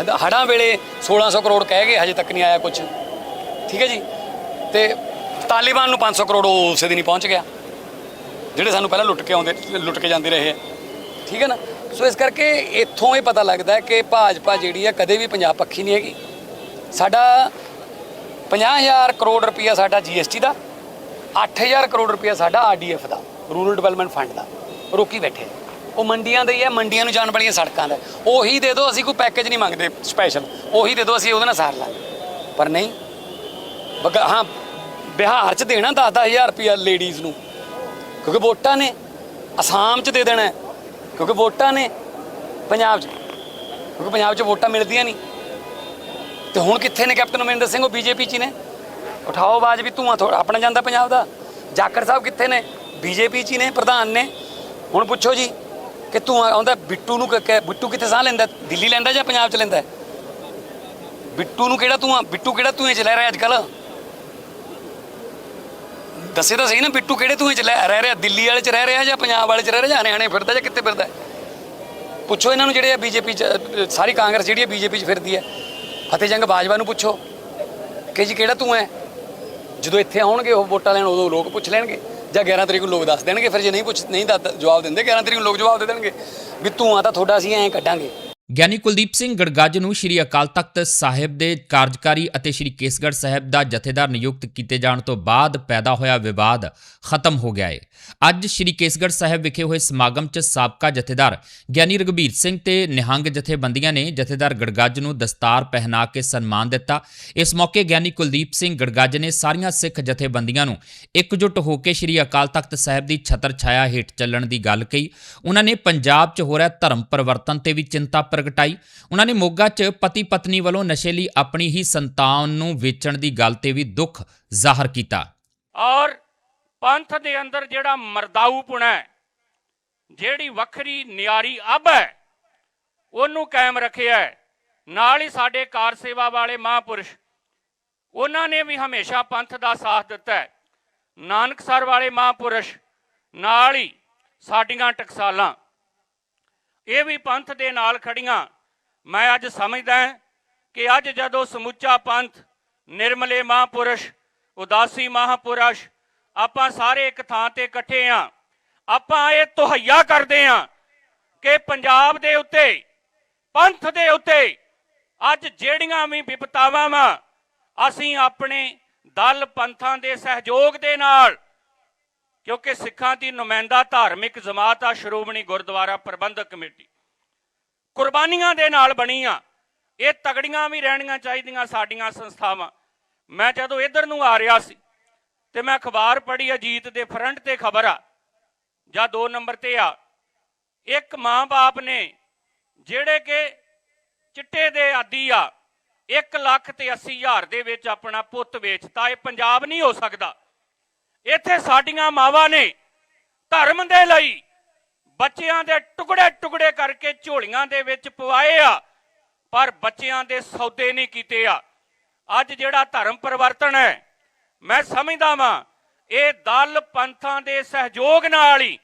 ਹੜ- ਹੜ੍ਹਾਂ ਵੇਲੇ 1600 ਕਰੋੜ ਕਹਿ ਗਏ, ਹਜੇ ਤੱਕ ਨਹੀਂ ਆਇਆ ਕੁਝ ਠੀਕ ਹੈ ਜੀ? ਤੇ ਤਾਲਿਬਾਨ ਨੂੰ 500 ਕਰੋੜ ਉਹ ਉਸੇ ਦਿਨ ਹੀ ਪਹੁੰਚ ਗਿਆ। ਜਿਹੜੇ ਸਾਨੂੰ ਪਹਿਲਾਂ ਲੁੱਟ ਕੇ ਆਉਂਦੇ, ਲੁੱਟ ਕੇ ਜਾਂਦੇ ਰਹੇ ਠੀਕ ਹੈ ਨਾ? ਸੋ ਇਸ ਕਰਕੇ ਇੱਥੋਂ ਇਹ ਪਤਾ ਲੱਗਦਾ ਕਿ ਭਾਜਪਾ ਜਿਹੜੀ ਆ ਕਦੇ ਵੀ ਪੰਜਾਬ ਪੱਖੀ ਨਹੀਂ ਹੈਗੀ। ਸਾਡਾ 50000 ਕਰੋੜ ਰੁਪਇਆ ਸਾਡਾ ਜੀਐਸਟੀ ਦਾ 8000 ਕਰੋੜ ਰੁਪਇਆ ਸਾਡਾ ਆਰਡੀਐਫ ਦਾ ਰੂਰਲ ਡਿਵੈਲਪਮੈਂਟ ਫੰਡ ਦਾ। ਰੋਕੀ ਬੈਠੇ ਉਹ ਮੰਡੀਆਂ ਦਾ ਹੀ ਹੈ, ਮੰਡੀਆਂ ਨੂੰ ਜਾਣ ਵਾਲੀਆਂ ਸੜਕਾਂ ਦਾ। ਉਹੀ ਦੇ ਦਿਓ, ਅਸੀਂ ਕੋਈ ਪੈਕੇਜ ਨਹੀਂ ਮੰਗਦੇ ਸਪੈਸ਼ਲ ਉਹੀ ਦੇ ਦਿਓ, ਅਸੀਂ ਉਹਦੇ ਨਾਲ ਸਾਰ ਲਾਂਗੇ। ਪਰ ਨਹੀਂ। ਬਗਾ ਹਾਂ, ਬਿਹਾਰ ਚ ਦੇਣਾ 10-10000 ਰੁਪਇਆ ਲੇਡੀਜ਼ ਨੂੰ। ਕਿਉਂਕਿ ਵੋਟਾਂ ਨੇ। ਅਸਾਮ ਚ ਦੇ ਦੇਣਾ ਕਿਉਂਕਿ ਵੋਟਾਂ ਨੇ। ਪੰਜਾਬ ਚ। ਕਿਉਂਕਿ ਪੰਜਾਬ ਚ ਵੋਟਾਂ ਮਿਲਦੀਆਂ ਨਹੀਂ। ਤੇ ਹੁਣ ਕਿੱਥੇ ਨੇ ਕੈਪਟਨ ਅਮਰਿੰਦਰ ਸਿੰਘ, ਉਹ ਬੀਜੇਪੀ ਚ ਹੀ ਨੇ। ਉਠਾਓ ਆਵਾਜ਼ ਵੀ ਧੂਆਂ ਥੋੜਾ ਆਪਣਾ ਜਾਂਦਾ ਪੰਜਾਬ ਦਾ। ਜਾਖੜ ਸਾਹਿਬ ਕਿੱਥੇ ਨੇ? ਬੀਜੇਪੀ ਚ ਹੀ ਨੇ, ਪ੍ਰਧਾਨ ਨੇ। ਹੁਣ ਪੁੱਛੋ ਜੀ। ਕਿ ਧੂਆਂ ਆਉਂਦਾ ਬਿੱਟੂ ਨੂੰ ਕ- ਬਿੱਟੂ ਕਿੱਥੇ ਸਾਹ ਲੈਂਦਾ? ਦਿੱਲੀ ਲੈਂਦਾ ਜਾਂ ਪੰਜਾਬ ਚ ਲੈਂਦਾ? ਬਿੱਟੂ ਨੂੰ ਕਿਹੜਾ ਧੂਆਂ ਬਿੱਟੂ ਕਿਹੜਾ ਧੂਏ ਚ ਲੈ ਰਿਹਾ ਅੱਜ ਕੱਲ ਦੱਸੇ ਤਾਂ ਸਹੀ ਨਾ, ਬਿੱਟੂ ਕਿਹੜੇ ਧੂਏ ਚ ਲੈ ਰਹਿ ਰਿਹਾ? ਦਿੱਲੀ ਵਾਲੇ ਚ ਰਹਿ ਰਿਹਾ ਜਾਂ ਪੰਜਾਬ ਵਾਲੇ ਚ ਰਹਿ ਰਿਹਾ ਜਾਂ ਹਰਿਆਣੇ ਫਿਰਦਾ ਜਾਂ ਕਿੱਥੇ ਫਿਰਦਾ? ਪੁੱਛੋ ਇਹਨਾਂ ਨੂੰ ਜਿਹੜੇ ਆ ਬੀਜੇਪੀ ਚ, ਸਾਰੀ ਕਾਂਗਰਸ ਜਿਹੜੀ ਹੈ ਬੀਜੇਪੀ ਚ ਫਿਰਦੀ ਹੈ ਫਤਿਹ ਜੰਗ ਬਾਜਵਾ ਨੂੰ ਪੁੱਛੋ ਕਿ ਜੀ ਕਿਹੜਾ ਤੂੰ ਹੈ ਜਦੋਂ ਇੱਥੇ ਆਉਣਗੇ ਉਹ ਵੋਟਾਂ ਲੈਣ, ਉਦੋਂ ਲੋਕ ਪੁੱਛ ਲੈਣਗੇ। ਜਾਂ 11 ਤਰੀਕ ਨੂੰ ਲੋਕ ਦੱਸ ਦੇਣਗੇ, ਫਿਰ ਜੇ ਨਹੀਂ ਪੁੱਛ ਨਹੀਂ ਦੱਸ ਜਵਾਬ ਦਿੰਦੇ 11 ਤਰੀਕ ਨੂੰ ਲੋਕ ਜਵਾਬ ਦੇ ਦੇਣਗੇ ਵੀ ਧੂਆਂ ਤਾਂ ਤੁਹਾਡਾ ਅਸੀਂ ਐਂ ਕੱਢਾਂਗੇ। ਗਿਆਨੀ ਕੁਲਦੀਪ ਸਿੰਘ ਗੜਗੱਜ ਨੂੰ ਸ੍ਰੀ ਅਕਾਲ ਤਖਤ ਸਾਹਿਬ ਦੇ ਕਾਰਜਕਾਰੀ ਅਤੇ ਸ੍ਰੀ ਕੇਸਗੜ੍ਹ ਸਾਹਿਬ ਦਾ ਜਥੇਦਾਰ ਨਿਯੁਕਤ ਕੀਤੇ ਜਾਣ ਤੋਂ ਬਾਅਦ ਪੈਦਾ ਹੋਇਆ ਵਿਵਾਦ ਖਤਮ ਹੋ ਗਿਆ ਹੈ ਅੱਜ ਸ੍ਰੀ ਕੇਸਗੜ੍ਹ ਸਾਹਿਬ ਵਿਖੇ ਹੋਏ ਸਮਾਗਮ 'ਚ ਸਾਬਕਾ ਜਥੇਦਾਰ ਗਿਆਨੀ ਰਗਵੀਰ ਸਿੰਘ ਤੇ ਨਿਹੰਗ ਜਥੇਬੰਦੀਆਂ ਨੇ ਜਥੇਦਾਰ ਗੜਗੱਜ ਨੂੰ ਦਸਤਾਰ ਪਹਿਨਾ ਕੇ ਸਨਮਾਨ ਦਿੱਤਾ। ਇਸ ਮੌਕੇ ਗਿਆਨੀ ਕੁਲਦੀਪ ਸਿੰਘ ਗੜਗੱਜ ਨੇ ਸਾਰੀਆਂ ਸਿੱਖ ਜਥੇਬੰਦੀਆਂ ਨੂੰ ਇਕਜੁੱਟ ਹੋ ਕੇ ਸ੍ਰੀ ਅਕਾਲ ਤਖਤ ਸਾਹਿਬ ਦੀ ਛਤਰ ਛਾਇਆ ਹੇਠ ਚੱਲਣ ਦੀ ਗੱਲ ਕਹੀ। ਉਹਨਾਂ ਨੇ ਪੰਜਾਬ 'ਚ ਹੋ ਰਿਹਾ ਧਰਮ ਪਰਿਵਰਤਨ ਤੇ ਵੀ ਚਿੰਤਾ ਪ੍ਰਗਟਾਈ। ਉਹਨਾਂ ਨੇ ਮੋਗਾ 'ਚ ਪਤੀ ਪਤਨੀ ਵੱਲੋਂ ਨਸ਼ੇ ਲਈ ਆਪਣੀ ਹੀ ਸੰਤਾਨ ਨੂੰ ਵੇਚਣ ਦੀ ਗੱਲ ਤੇ ਵੀ ਦੁੱਖ ਜ਼ਾਹਰ ਕੀਤਾ। ਔਰ ਪੰਥ ਦੇ ਅੰਦਰ ਜਿਹੜਾ ਮਰਦਾਊਪੁਣਾ ਹੈ, ਜਿਹੜੀ ਵੱਖਰੀ ਨਿਆਰੀ ਅੱਬ ਹੈ, ਉਹਨੂੰ ਕਾਇਮ ਰੱਖਿਆ ਹੈ। ਨਾਲ ਹੀ ਸਾਡੇ ਕਾਰ ਸੇਵਾ ਵਾਲੇ ਮਹਾਂਪੁਰਸ਼, ਉਹਨਾਂ ਨੇ ਵੀ ਹਮੇਸ਼ਾ ਪੰਥ ਦਾ ਸਾਥ ਦਿੱਤਾ ਹੈ। ਨਾਨਕਸਰ ਵਾਲੇ ਮਹਾਂਪੁਰਸ਼, ਨਾਲ ਹੀ ਸਾਡੀਆਂ ਟਕਸਾਲਾਂ। ਇਹ ਵੀ ਪੰਥ ਦੇ ਨਾਲ ਖੜੀਆਂ। ਮੈਂ ਅੱਜ ਸਮਝਦਾ ਕਿ ਅੱਜ ਜਦੋਂ ਸਮੁੱਚਾ ਪੰਥ, ਨਿਰਮਲੇ ਮਹਾਂਪੁਰਸ਼, ਉਦਾਸੀ ਮਹਾਂਪੁਰਸ਼, ਆਪਾਂ ਸਾਰੇ ਇੱਕ ਥਾਂ ਤੇ ਇਕੱਠੇ ਆ। ਆਪਾਂ ਇਹ ਤੁਹਾਇਆ ਕਰਦੇ ਆ ਕਿ ਪੰਜਾਬ ਦੇ ਉੱਤੇ, ਪੰਥ ਦੇ ਉੱਤੇ ਅੱਜ ਜਿਹੜੀਆਂ ਵੀ ਵਿਪਤਾਵਾਂ ਵਾ, ਅਸੀਂ ਆਪਣੇ ਦਲ ਪੰਥਾਂ ਦੇ ਸਹਿਯੋਗ ਦੇ ਨਾਲ ਕਿਉਂਕਿ ਸਿੱਖਾਂ ਦੀ ਨੁਮਾਇੰਦਾ ਧਾਰਮਿਕ ਜਮਾਤ ਆ ਸ਼੍ਰੋਮਣੀ ਗੁਰਦੁਆਰਾ ਪ੍ਰਬੰਧਕ ਕਮੇਟੀ। ਕੁਰਬਾਨੀਆਂ ਦੇ ਨਾਲ ਬਣੀ ਆ ਇਹ ਤਗੜੀਆਂ ਵੀ ਰਹਿਣੀਆਂ ਚਾਹੀਦੀਆਂ ਸਾਡੀਆਂ ਸੰਸਥਾਵਾਂ। ਮੈਂ ਜਦੋਂ ਇੱਧਰ ਨੂੰ ਆ ਰਿਹਾ ਸੀ ਤੇ ਮੈਂ ਅਖਬਾਰ ਪੜ੍ਹੀ, ਅਜੀਤ ਦੇ ਫਰੰਟ ਤੇ ਖਬਰ ਆ, ਜਾਂ 2 ਨੰਬਰ ਤੇ ਆ, ਇੱਕ ਮਾਂ-ਬਾਪ ਨੇ ਜਿਹੜੇ ਕਿ ਚਿੱਟੇ ਦੇ ਆਦੀ ਆ 1 ਲੱਖ ਤੇ 80 ਹਜ਼ਾਰ ਦੇ ਵਿੱਚ ਆਪਣਾ ਪੁੱਤ ਵੇਚਤਾ। ਇਹ ਪੰਜਾਬ ਨਹੀਂ ਹੋ ਸਕਦਾ। ਇੱਥੇ ਸਾਡੀਆਂ ਮਾਵਾਂ ਨੇ ਧਰਮ ਦੇ ਲਈ ਬੱਚਿਆਂ ਦੇ ਟੁਕੜੇ ਟੁਕੜੇ ਕਰਕੇ ਝੋਲੀਆਂ ਦੇ ਵਿੱਚ ਪਵਾਏ ਆ, ਪਰ ਬੱਚਿਆਂ ਦੇ ਸੌਦੇ ਨਹੀਂ ਕੀਤੇ ਆ। ਅੱਜ ਜਿਹੜਾ ਧਰਮ ਪਰਿਵਰਤਨ ਹੈ, ਮੈਂ ਸਮਝਦਾ ਵਾਂ, ਇਹ ਦਲ ਪੰਥਾਂ ਦੇ ਸਹਿਯੋਗ ਨਾਲ ਹੀ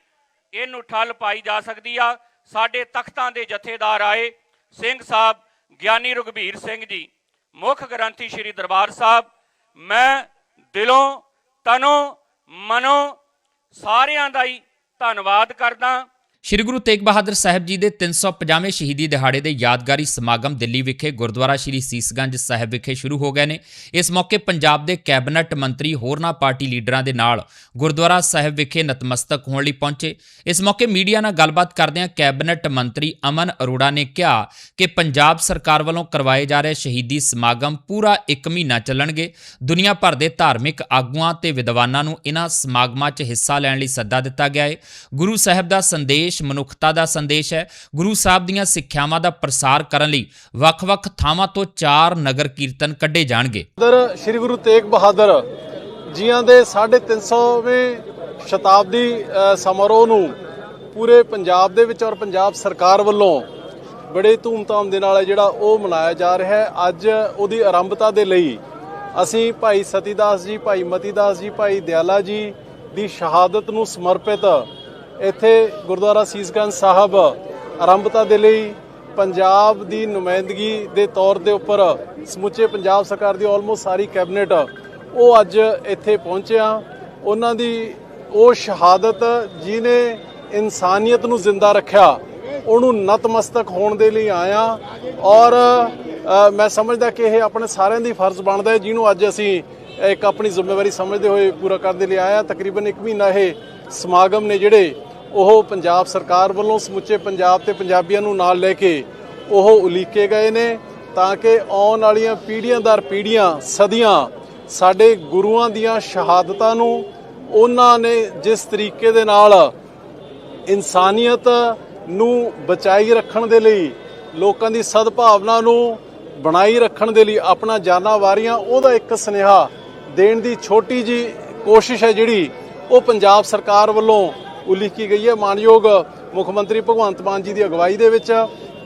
ਇਹਨੂੰ ਠੱਲ ਪਾਈ ਜਾ ਸਕਦੀ ਆ। ਸਾਡੇ ਤਖਤਾਂ ਦੇ ਜਥੇਦਾਰ ਆਏ, ਸਿੰਘ ਸਾਹਿਬ ਗਿਆਨੀ ਰਘਬੀਰ ਸਿੰਘ ਜੀ, ਮੁੱਖ ਗ੍ਰੰਥੀ ਸ੍ਰੀ ਦਰਬਾਰ ਸਾਹਿਬ, ਮੈਂ ਦਿਲੋਂ, ਤਨੋਂ ਮਨੋਂ ਸਾਰਿਆਂ ਦਾ ਹੀ ਧੰਨਵਾਦ ਕਰਦਾ। ਸ਼੍ਰੀ ਗੁਰੂ ਤੇਗ ਬਹਾਦਰ ਸਾਹਿਬ ਜੀ ਦੇ 350ਵੇਂ ਸ਼ਹੀਦੀ ਦਿਹਾੜੇ ਦੇ ਯਾਦਗਾਰੀ ਸਮਾਗਮ ਦਿੱਲੀ ਵਿਖੇ ਗੁਰਦੁਆਰਾ ਸ਼੍ਰੀ ਸੀਸਗੰਜ ਸਾਹਿਬ ਵਿਖੇ ਸ਼ੁਰੂ ਹੋ ਗਏ ਨੇ। ਇਸ ਮੌਕੇ ਪੰਜਾਬ ਦੇ ਕੈਬਨਿਟ ਮੰਤਰੀ ਹੋਰਨਾਂ ਪਾਰਟੀ ਲੀਡਰਾਂ ਦੇ ਨਾਲ ਗੁਰਦੁਆਰਾ ਸਾਹਿਬ ਵਿਖੇ ਨਤਮਸਤਕ ਹੋਣ ਲਈ ਪਹੁੰਚੇ। ਇਸ ਮੌਕੇ ਮੀਡੀਆ ਨਾਲ ਗੱਲਬਾਤ ਕਰਦਿਆਂ ਕੈਬਨਿਟ ਮੰਤਰੀ ਅਮਨ ਅਰੋੜਾ ਨੇ ਕਿਹਾ ਕਿ ਪੰਜਾਬ ਸਰਕਾਰ ਵੱਲੋਂ ਕਰਵਾਏ ਜਾ ਰਹੇ ਸ਼ਹੀਦੀ ਸਮਾਗਮ ਪੂਰਾ 1 ਮਹੀਨਾ ਚੱਲਣਗੇ। ਦੁਨੀਆ ਭਰ ਦੇ ਧਾਰਮਿਕ ਆਗੂਆਂ ਤੇ ਵਿਦਵਾਨਾਂ ਨੂੰ ਇਹਨਾਂ ਸਮਾਗਮਾਂ 'ਚ ਹਿੱਸਾ ਲੈਣ ਲਈ ਸੱਦਾ ਦਿੱਤਾ ਗਿਆ ਹੈ ਗੁਰੂ ਸਾਹਿਬ ਦਾ ਸੰਦੇਸ਼ ਮਨੁੱਖਤਾ ਦਾ ਸੰਦੇਸ਼ ਹੈ। ਗੁਰੂ ਸਾਹਿਬ ਦੀਆਂ ਸਿੱਖਿਆਵਾਂ ਦਾ ਪ੍ਰਸਾਰ ਕਰਨ ਲਈ ਵੱਖ-ਵੱਖ ਥਾਵਾਂ ਤੋਂ ਚਾਰ ਨਗਰ ਕੀਰਤਨ ਕੱਢੇ ਜਾਣਗੇ। ਬਹਾਦਰ ਸ੍ਰੀ ਗੁਰੂ ਤੇਗ ਬਹਾਦਰ ਜੀਆਂ ਦੇ 350ਵੇਂ ਸ਼ਤਾਬਦੀ ਸਮਾਰੋਹ ਨੂੰ ਪੂਰੇ ਪੰਜਾਬ ਦੇ ਵਿੱਚ ਔਰ ਪੰਜਾਬ ਸਰਕਾਰ ਵੱਲੋਂ ਬੜੇ ਧੂਮਧਾਮ ਦੇ ਨਾਲ ਜਿਹੜਾ ਉਹ ਮਨਾਇਆ ਜਾ ਰਿਹਾ ਹੈ। ਅੱਜ ਉਹਦੀ ਆਰੰਭਤਾ ਦੇ ਲਈ ਅਸੀਂ ਭਾਈ ਸਤੀਦਾਸ ਜੀ, ਭਾਈ ਮਤੀਦਾਸ ਜੀ, ਭਾਈ ਦਿਆਲਾ ਜੀ ਦੀ ਸ਼ਹਾਦਤ ਨੂੰ ਸਮਰਪਿਤ ਇੱਥੇ ਗੁਰਦੁਆਰਾ ਸੀਸਗੰਜ ਸਾਹਿਬ ਆਰੰਭਤਾ ਦੇ ਲਈ ਪੰਜਾਬ ਦੀ ਨੁਮਾਇੰਦਗੀ ਦੇ ਤੌਰ ਦੇ ਉੱਪਰ ਸਮੁੱਚੇ ਪੰਜਾਬ ਸਰਕਾਰ ਦੀ ਆਲਮੋਸਟ ਸਾਰੀ ਕੈਬਨਿਟ ਉਹ ਅੱਜ ਇੱਥੇ ਪਹੁੰਚਿਆ ਉਹਨਾਂ ਦੀ ਉਹ ਸ਼ਹਾਦਤ ਜਿਨੇ ਇਨਸਾਨੀਅਤ ਨੂੰ ਜ਼ਿੰਦਾ ਰੱਖਿਆ, ਉਹਨੂੰ ਨਤਮਸਤਕ ਹੋਣ ਦੇ ਲਈ ਆਇਆ ਔਰ ਮੈਂ ਸਮਝਦਾ ਕਿ ਇਹ ਆਪਣੇ ਸਾਰਿਆਂ ਦੀ ਫਰਜ਼ ਬਣਦਾ ਹੈ, ਜਿਹਨੂੰ ਅੱਜ ਅਸੀਂ ਇੱਕ ਆਪਣੀ ਜ਼ਿੰਮੇਵਾਰੀ ਸਮਝਦੇ ਹੋਏ ਪੂਰਾ ਕਰਨ ਦੇ ਲਈ ਆਇਆ ਤਕਰੀਬਨ 1 ਮਹੀਨਾ ਇਹ ਸਮਾਗਮ ਨੇ ਜਿਹੜੇ ਉਹ ਪੰਜਾਬ ਸਰਕਾਰ ਵੱਲੋਂ ਸਮੁੱਚੇ ਪੰਜਾਬ ਤੇ ਪੰਜਾਬੀਆਂ ਨੂੰ ਨਾਲ ਲੈ ਕੇ ਉਹ ਉਲੀਕੇ ਗਏ ਨੇ ਤਾਂ ਕਿ ਆਉਣ ਵਾਲੀਆਂ ਪੀੜ੍ਹੀਆਂ ਦਰ ਪੀੜ੍ਹੀਆਂ, ਸਦੀਆਂ ਸਾਡੇ ਗੁਰੂਆਂ ਦੀਆਂ ਸ਼ਹਾਦਤਾਂ ਨੂੰ ਉਹਨਾਂ ਨੇ ਜਿਸ ਤਰੀਕੇ ਦੇ ਨਾਲ ਇਨਸਾਨੀਅਤ ਨੂੰ ਬਚਾਈ ਰੱਖਣ ਦੇ ਲਈ, ਲੋਕਾਂ ਦੀ ਸਦਭਾਵਨਾ ਨੂੰ ਬਣਾਈ ਰੱਖਣ ਦੇ ਲਈ ਆਪਣਾ ਜਾਨਾਂ ਵਾਰੀਆਂ, ਉਹਦਾ ਇੱਕ ਸੁਨੇਹਾ ਦੇਣ ਦੀ ਛੋਟੀ ਜੀ ਕੋਸ਼ਿਸ਼ ਹੈ ਜਿਹੜੀ ਉਹ ਪੰਜਾਬ ਸਰਕਾਰ ਵੱਲੋਂ ਉਲੀਕੀ ਗਈ ਹੈ ਮਾਨਯੋਗ ਮੁੱਖ ਮੰਤਰੀ ਭਗਵੰਤ ਮਾਨ ਜੀ ਦੀ ਅਗਵਾਈ ਦੇ ਵਿੱਚ